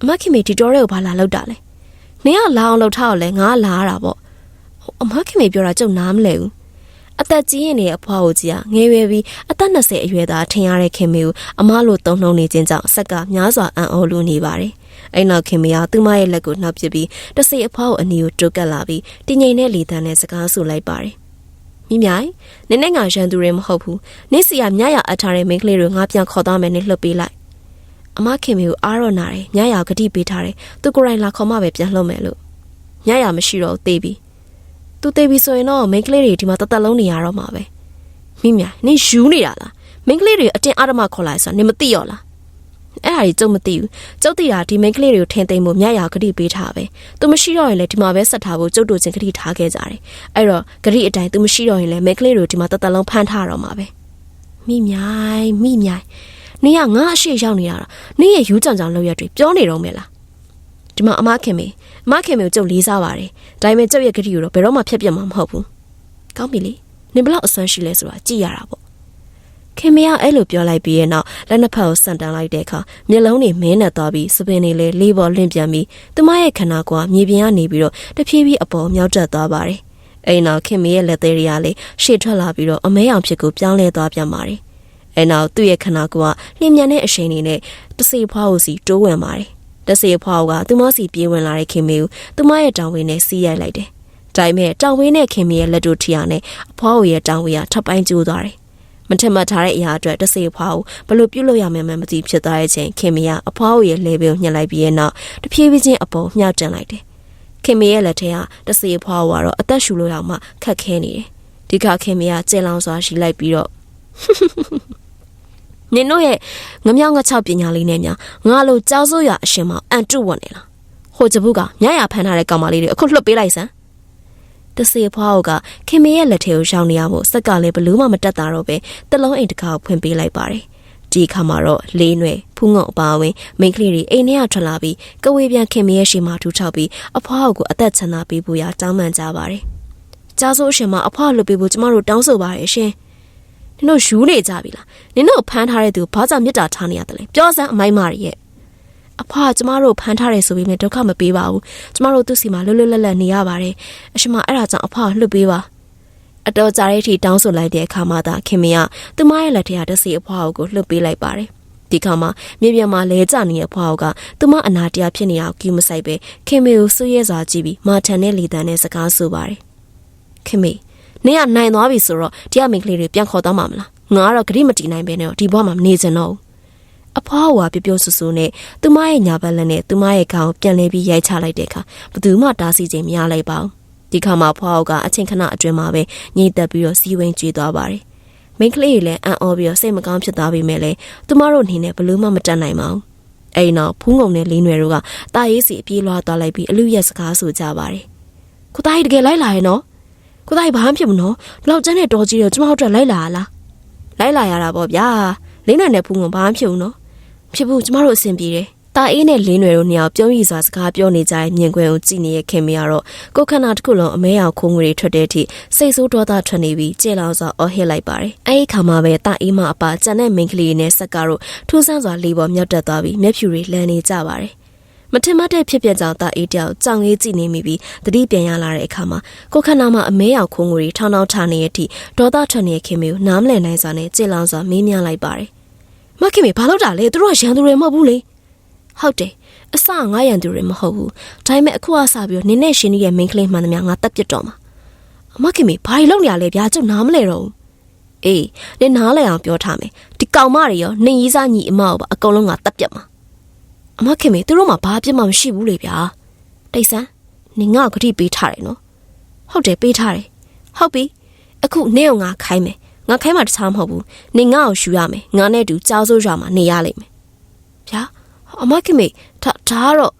အမခင်မေဒီတော်ရဲကိုဘာလာလောက်တာလဲနင်ကလာအောင်လှုပ်ထားတော့လဲငါလာရတာပေါ့အမခင်မေပြောတာကြုံနားမလဲဘူးအသက်ကြီးရင်နေအဖွားကိုကြီးကငယ်ရွယ်ပြီးအသက်20အရွယ်သားထင်ရတဲ့ခင်မေကိုအမလိုတုံ့နှုံနေခြင်းကြောင့်ဆက်ကများစွာအံ့ဩလို့နေပါတယ်။အဲ့နောက်ခင်မေကသူမရဲ့လက်ကိုနှောက်ပစ်ပြီးတစိအဖွားကိုအနီကိုတိုးကပ်လာပြီးတင်းငိမ်တဲ့လေတန်းနဲ့စကားဆိုလိုက်ပါတယ်။ မိမြိုင်နင်းနဲ့ငါရန်သူတွေမဟုတ်ဘူး။နင်းစီကမြရအပ်ထားတဲ့မိန်းကလေးတွေငါပြန်ခေါ်သွားမယ်နဲ့လှုပ်ပေးလိုက်။အမခင်မေကိုအားရော့နာတယ်။မြရဂတိပေးထားတယ်။သူကိုယ်တိုင်လာခေါ်မှပဲပြန်လှုပ်မယ်လို့။မြရမရှိတော့သေးပြီ။သူသေးပြီဆိုရင်တော့မိန်းကလေးတွေဒီမှာတသက်လုံးနေရတော့မှာပဲမိမြနင်ယူနေတာလားမိန်းကလေးတွေအတင်းအဓမ္မခေါ်လိုက်ဆိုနင်မသိရောလား အဲ့ဟာကြီးကျုပ်မသိဘူးကျုပ်သိတာဒီမိန်းကလေးတွေကိုထင်သိမ်းမှုမြတ်ရာဂတိပေးထားပဲသူမရှိတော့ရင်လည်းဒီမှာပဲဆက်ထားဖို့ကျုပ်တို့ချင်းဂတိထားခဲ့ကြတယ်အဲ့တော့ဂတိအတိုင်းသူမရှိတော့ရင်လည်းမိန်းကလေးတွေကိုဒီမှာတသက်လုံးဖမ်းထားတော့မှာပဲမိမြိုင်မိမြိုင်နင်ကငါအရှိရောက်နေတာနင်ရဲ့ယူကြောင်ကြောင်လောက်ရတွေပြောနေတော့မယ်လားဒီမှာအမခင်မေအမခင်မေကိုကျုပ်လေးစားပါတယ်ဒါပေမဲ့ကျုပ်ရဲ့ဂတိကိုတော့ဘယ်တော့မှဖျက်ပြတ်မှာမဟုတ်ဘူးကောင်းပြီလေနင်ဘလောက်အစွမ်းရှိလဲဆိုတာကြည့်ရတာပေါ့ ခင်မရအဲ့လိုပြောလိုက်ပြီးရဲ့နောက်လက်နှစ်ဖက်ကိုစန်တန်လိုက်တဲ့အခါမျက်လုံးတွေမင်းနဲ့သွားပြီးစပင်တွေလည်းလေးပေါ်လင့်ပြန်ပြီးသူမရဲ့ခန္ဓာကိုယ်မြေပြင်ကနေပြီးတော့တဖြည်းဖြည်းအပေါ်မြောက်တက်သွားပါတယ်အိမ်နောက်ခင်မရဲ့လက်သေးတွေကလည်းရှေ့ထွက်လာပြီးတော့အမဲအောင်ဖြစ်ကိုပြောင်းလဲသွားပြန်ပါတယ်အဲနောက်သူ့ရဲ့ခန္ဓာကိုယ်ကလျင်မြန်တဲ့အရှိန်လေးနဲ့တစေဖွားကိုစီတိုးဝင်ပါတယ်တစေဖွားကသူမစီပြေးဝင်လာတဲ့ခင်မေကိုသူမရဲ့တောင်ဝင်းနဲ့စီးရိုက်လိုက်တယ်ဒါပေမဲ့တောင်ဝင်းနဲ့ခင်မေရဲ့လက်တို့ထီရနဲ့အဖွားကိုရဲ့တောင်ဝင်းကထပ်ပိုင်းကျိုးသွားတယ် မထင်မှတ်ထားတဲ့အရာအတွက်တစေဖွားကိုဘလို့ပြုတ်လို့ရမယ်မှမသိဖြစ်သွားတဲ့ချိန်ခင်မကအဖွားကိုရဲ့လေဘယ်ကိုညှက်လိုက်ပြီးရဲ့နောက်တဖြည်းဖြည်းချင်းအပေါ်မြှောက်တင်လိုက်တယ်ခင်မရဲ့လက်ထဲကတစေဖွားကတော့အသက်ရှူလို့ရမှခက်ခဲနေတယ်ဒီကခင်မကကျေလောင်စွာရှိလိုက်ပြီးတော့နင်တို့ရဲ့ငမြောင်ငချောက်ပညာလေးနဲ့များငါလိုကြောက်စိုးရအရှင်မအန်တုဝင်နေလားဟိုကြဘူးကမြရဖမ်းထားတဲ့ကောင်မလေးတွေအခုလွတ်ပေးလိုက်စမ်း တစေဖွားကခင်မရဲ့လက်ထဲကိုရှောင်းနေရမို့စက်ကလည်းဘလူးမှမတက်တာတော့ပဲတလုံးအိမ်တကာကိုဖွင့်ပေးလိုက်ပါတယ်ဒီခါမှာတော့လေးနွယ်ဖူးငုံအပါဝင်မိန်းကလေးတွေအိမ်ထဲကထွက်လာပြီးကဝေးပြန်ခင်မရဲ့ရှေ့မှာထူထောက်ပြီးအဖွားကိုအသက်ချမ်းသာပေးဖို့ရာတောင်းပန်ကြပါတယ်ကြားစိုးအရှင်မအဖွားလွတ်ပေးဖို့ကျမတို့တောင်းဆိုပါတယ်ရှင်နင်တို့ယူနေကြပြီလားနင်တို့ဖမ်းထားတဲ့သူဘာကြောင့်မြစ်တာထားနေရတယ်လဲပြောစမ်းအမိုင်းမာရဲ့ အဖွားကျမတို့ဖမ်းထားတယ်ဆိုပေမဲ့ဒုက္ခမပေးပါဘူးကျမတို့သူ့စီမှာလွတ်လွတ်လပ်လပ်နေရပါတယ်အရှင်မအဲ့ဒါကြောင့်အဖွားလွတ်ပေးပါအတော်ကြာတဲ့အထိတောင်းဆိုလိုက်တဲ့အခါမှာသာခင်မင်ကသူမရဲ့လက်ထက်ကတစီအဖွားကိုလှုပ်ပေးလိုက်ပါတယ်ဒီခါမှာမြေပြင်မှာလဲကျနေတဲ့ဖွားကသူမအနာတရားဖြစ်နေအောင်ကြည့်မဆိုင်ပဲခင်မေကိုဆွေးရဲစွာကြည့်ပြီးမာထန်နဲ့လီတန်နဲ့စကားဆိုပါတယ်ခင်မေနင်ကနိုင်သွားပြီဆိုတော့တရားမင်္ဂလေးတွေပြန်ခေါ်တော့မှာမလားငါကတော့ဂရိမတီနိုင်ပဲနဲ့ဒီဘဝမှာမနေချင်တော့ဘူး အဖွားဟွာပြပြဆူဆူနဲ့သူမရဲ့ညာဘက်လက်နဲ့သူမရဲ့ခေါင်းပြန်လဲပြီးရိုက်ချလိုက်တဲ့အခါဘသူမှတားဆီးခြင်းမရလိုက်ပါဘူးဒီခါမှာဖွားဟောကအချင်းခဏအတွင်းမှာပဲညှိတက်ပြီးတော့စီဝင်းကြွေသွားပါတယ်မိန်းကလေးတွေလည်းအံ့ဩပြီးတော့စိတ်မကောင်းဖြစ်သွားပြီမဲ့လေသူမတို့အနေနဲ့ဘလို့မှမတတ်နိုင်ပါဘူးအဲ့နောက်ဖူးငုံနဲ့လင်းရွယ်တို့ကတာရေးစီအပြေးလွှားသွားလိုက်ပြီးအလူရက်စကားဆိုကြပါတယ်ကိုသားကြီးတကယ်လိုက်လာရဲ့နော်ကိုသားကြီးဘာမှဖြစ်မနော်လောက်ကျန်းတဲ့တော်ကြီးတော့ကျမတို့အတွက်လိုက်လာရလားလိုက်လာရတာပေါ့ဗျာလင်းနယ်နဲ့ဖူးငုံဘာမှဖြစ်ဘူးနော် ဖြစ်ဘူးကျမတို့အဆင်ပြေတယ်တာအေးနဲ့လင်းရွယ်တို့နှစ်ယောက်ပြုံးရည်စွာစကားပြောနေကြတဲ့မြင်ကွင်းကိုကြည့်နေတဲ့ခင်မရတော့ကိုခန္ဓာတစ်ခုလုံးအမဲအောင်ခိုးငွေတွေထွက်တဲ့အထိစိတ်ဆိုးဒေါသထွက်နေပြီးကြေလောင်စွာအော်ဟစ်လိုက်ပါတယ်။အဲဒီခါမှပဲတာအေးမအပါကြံတဲ့မိန်းကလေးနဲ့ဆက်ကားတို့ထူးဆန်းစွာလေးပေါ်မြောက်တက်သွားပြီးမျက်ဖြူတွေလန်နေကြပါတယ်။မထင်မှတ်တဲ့ဖြစ်ပျက်ကြောင့်တာအေးတယောက်ကြောင်လေးကြည့်နေမိပြီးတတိပြန်ရလာတဲ့အခါမှာကိုခန္ဓာမှာအမဲအောင်ခိုးငွေတွေထောင်းထောင်းထနေတဲ့အထိဒေါသထွက်နေတဲ့ခင်မေကိုနားမလည်နိုင်စွာနဲ့ကြေလောင်စွာမေးမြန်းလိုက်ပါတယ်။ မခင်မေဘာလို့တာလဲသူတို့ကရန်သူတွေမဟုတ်ဘူးလေ။ဟုတ်တယ်အစငါရန်သူတွေမဟုတ်ဘူးဒါပေမဲ့အခုအစားပြီးနင်းနဲ့ရှင်ကြီးရဲ့ main claim မှန်သမျှငါတက်ပြစ်တော့မှာအမခင်မေဘာတွေလုပ်နေရလဲဗျာကျုပ်နားမလဲတော့ဘူးအေးနင်နားလဲအောင်ပြောထားမယ်ဒီကောင်မတွေရောနင်ကြီးစားညီအမကိုပါအကုန်လုံးငါတက်ပြတ်မှာအမခင်မေသူတို့မှဘာပြစ်မှမရှိဘူးလေဗျာတိတ်ဆန်းနင်ငါ့ကိုဂတိပေးထားတယ်နော်ဟုတ်တယ်ပေးထားတယ်ဟုတ်ပြီအခုနင့်ကိုငါခိုင်းမယ် ငါခိုင်းမှတခြားမဟုတ်ဘူးနင်ငါ့ကိုယူရမယ်ငါနဲ့တူကြောက်စိုးရွာမှာနေရလိမ့်မယ်ဗျာအမခင်မေဒါဒါကတော့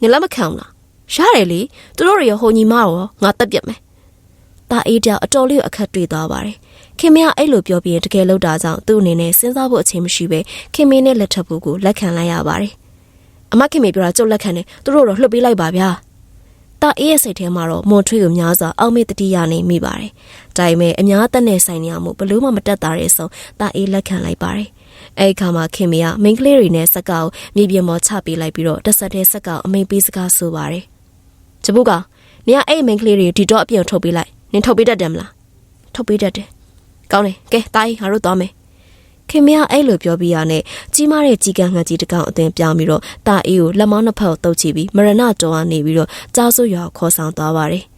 နေလက်မခံဘူးလားရတယ်လေသူတို့ရဟိုညီမရောငါတက်ပြတ်မယ်တာအေးတယောက်အတော်လေးအခက်တွေ့သွားပါတယ်ခင်မအဲ့လိုပြောပြီးရင်တကယ်လို့တာကြောင့်သူ့အနေနဲ့စဉ်းစားဖို့အချိန်မရှိပဲခင်မင်းနဲ့လက်ထပ်ဖို့ကိုလက်ခံလိုက်ရပါတယ်အမခင်မေပြောတာကြုတ်လက်ခံတယ်သူတို့တော့လှုပ်ပေးလိုက်ပါဗျာ တာအေးရဲ့စိတ်ထဲမှာတော့မွန်ထွေးကိုများစွာအောက်မေ့တတိယနေမိပါတယ်ဒါပေမဲ့အများတက်နဲ့ဆိုင်နေအောင်မို့ဘလို့မှမတက်တာတဲ့ဆုံးတာအေးလက်ခံလိုက်ပါတယ်အဲ့ခါမှာခင်မရမိန်းကလေးတွေနဲ့စက်ကောက်မြေပြင်ပေါ်ချပေးလိုက်ပြီးတော့တဆက်တဲ့စက်ကောက်အမိန်ပေးစကားဆိုပါတယ်။ကျပုကနင်ကအဲ့မိန်းကလေးတွေဒီတော့အပြင်ထုတ်ပေးလိုက်။နင်ထုတ်ပေးတတ်တယ်မလား။ထုတ်ပေးတတ်တယ်။ကောင်းတယ်။ကဲတားကြီးငါတို့သွားမယ်။ ခင်မရအဲ့လိုပြောပြီးရနဲ့ကြီးမားတဲ့ကြီးကန်းငှက်ကြီးတစ်ကောင်အသွင်ပြောင်းပြီးတော့တာအေးကိုလက်မောင်းနှစ်ဖက်ကိုတုပ်ချပြီးမရဏတော်ကနေပြီးတော့ကြောက်ဆွရွာခေါ်ဆောင်သွားပါတယ်။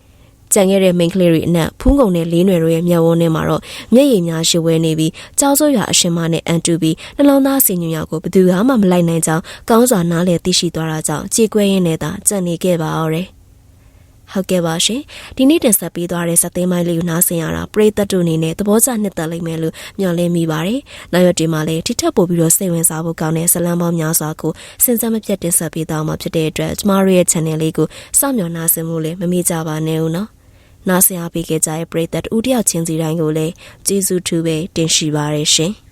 ကြံခဲ့တဲ့မိန်းကလေးတွေအနက်ဖူးကုံနဲ့လေးနွယ်တို့ရဲ့မျက်ဝန်းထဲမှာတော့မျက်ရည်များရှိဝဲနေပြီးကြောက်စိုးရွာအရှင်မနဲ့အန်တူပြီးနှလုံးသားစင်ညွှန်ရောက်ကိုဘယ်သူမှမလိုက်နိုင်ကြောင်းကောင်းစွာနားလည်သိရှိသွားတာကြောင့်ကြေကွဲရင်းနဲ့သာကြံနေခဲ့ပါတော့တယ် ဟုတ်ကဲ့ပါရှင်ဒီနေ့တင်ဆက်ပေးသွားတဲ့စက်သိမ်းပိုင်းလေးကိုနားဆင်ရတာပရိသတ်တို့အနေနဲ့သဘောကျနှစ်သက်လိမ့်မယ်လို့မျှော်လင့်မိပါတယ်နောက်ရတင်မှာလည်းထိထပ်ပို့ပြီးတော့စိတ်ဝင်စားဖို့ကောင်းတဲ့ဇလံပေါင်းများစွာကိုစဉ်ဆက်မပြတ်တင်ဆက်ပေးသွားမှာဖြစ်တဲ့အတွက်ကျမတို့ရဲ့ channel လေးကိုစောင့်မျှော်နားဆင်မှုလည်းမမေ့ကြပါနဲ့ဦးနော်နားဆင်အားပေးခဲ့ကြတဲ့ပရိသတ်ဦးတယောက်ချင်းစီတိုင်းကိုလည်းကျေးဇူးထူးပဲတင်ရှိပါရရှင်။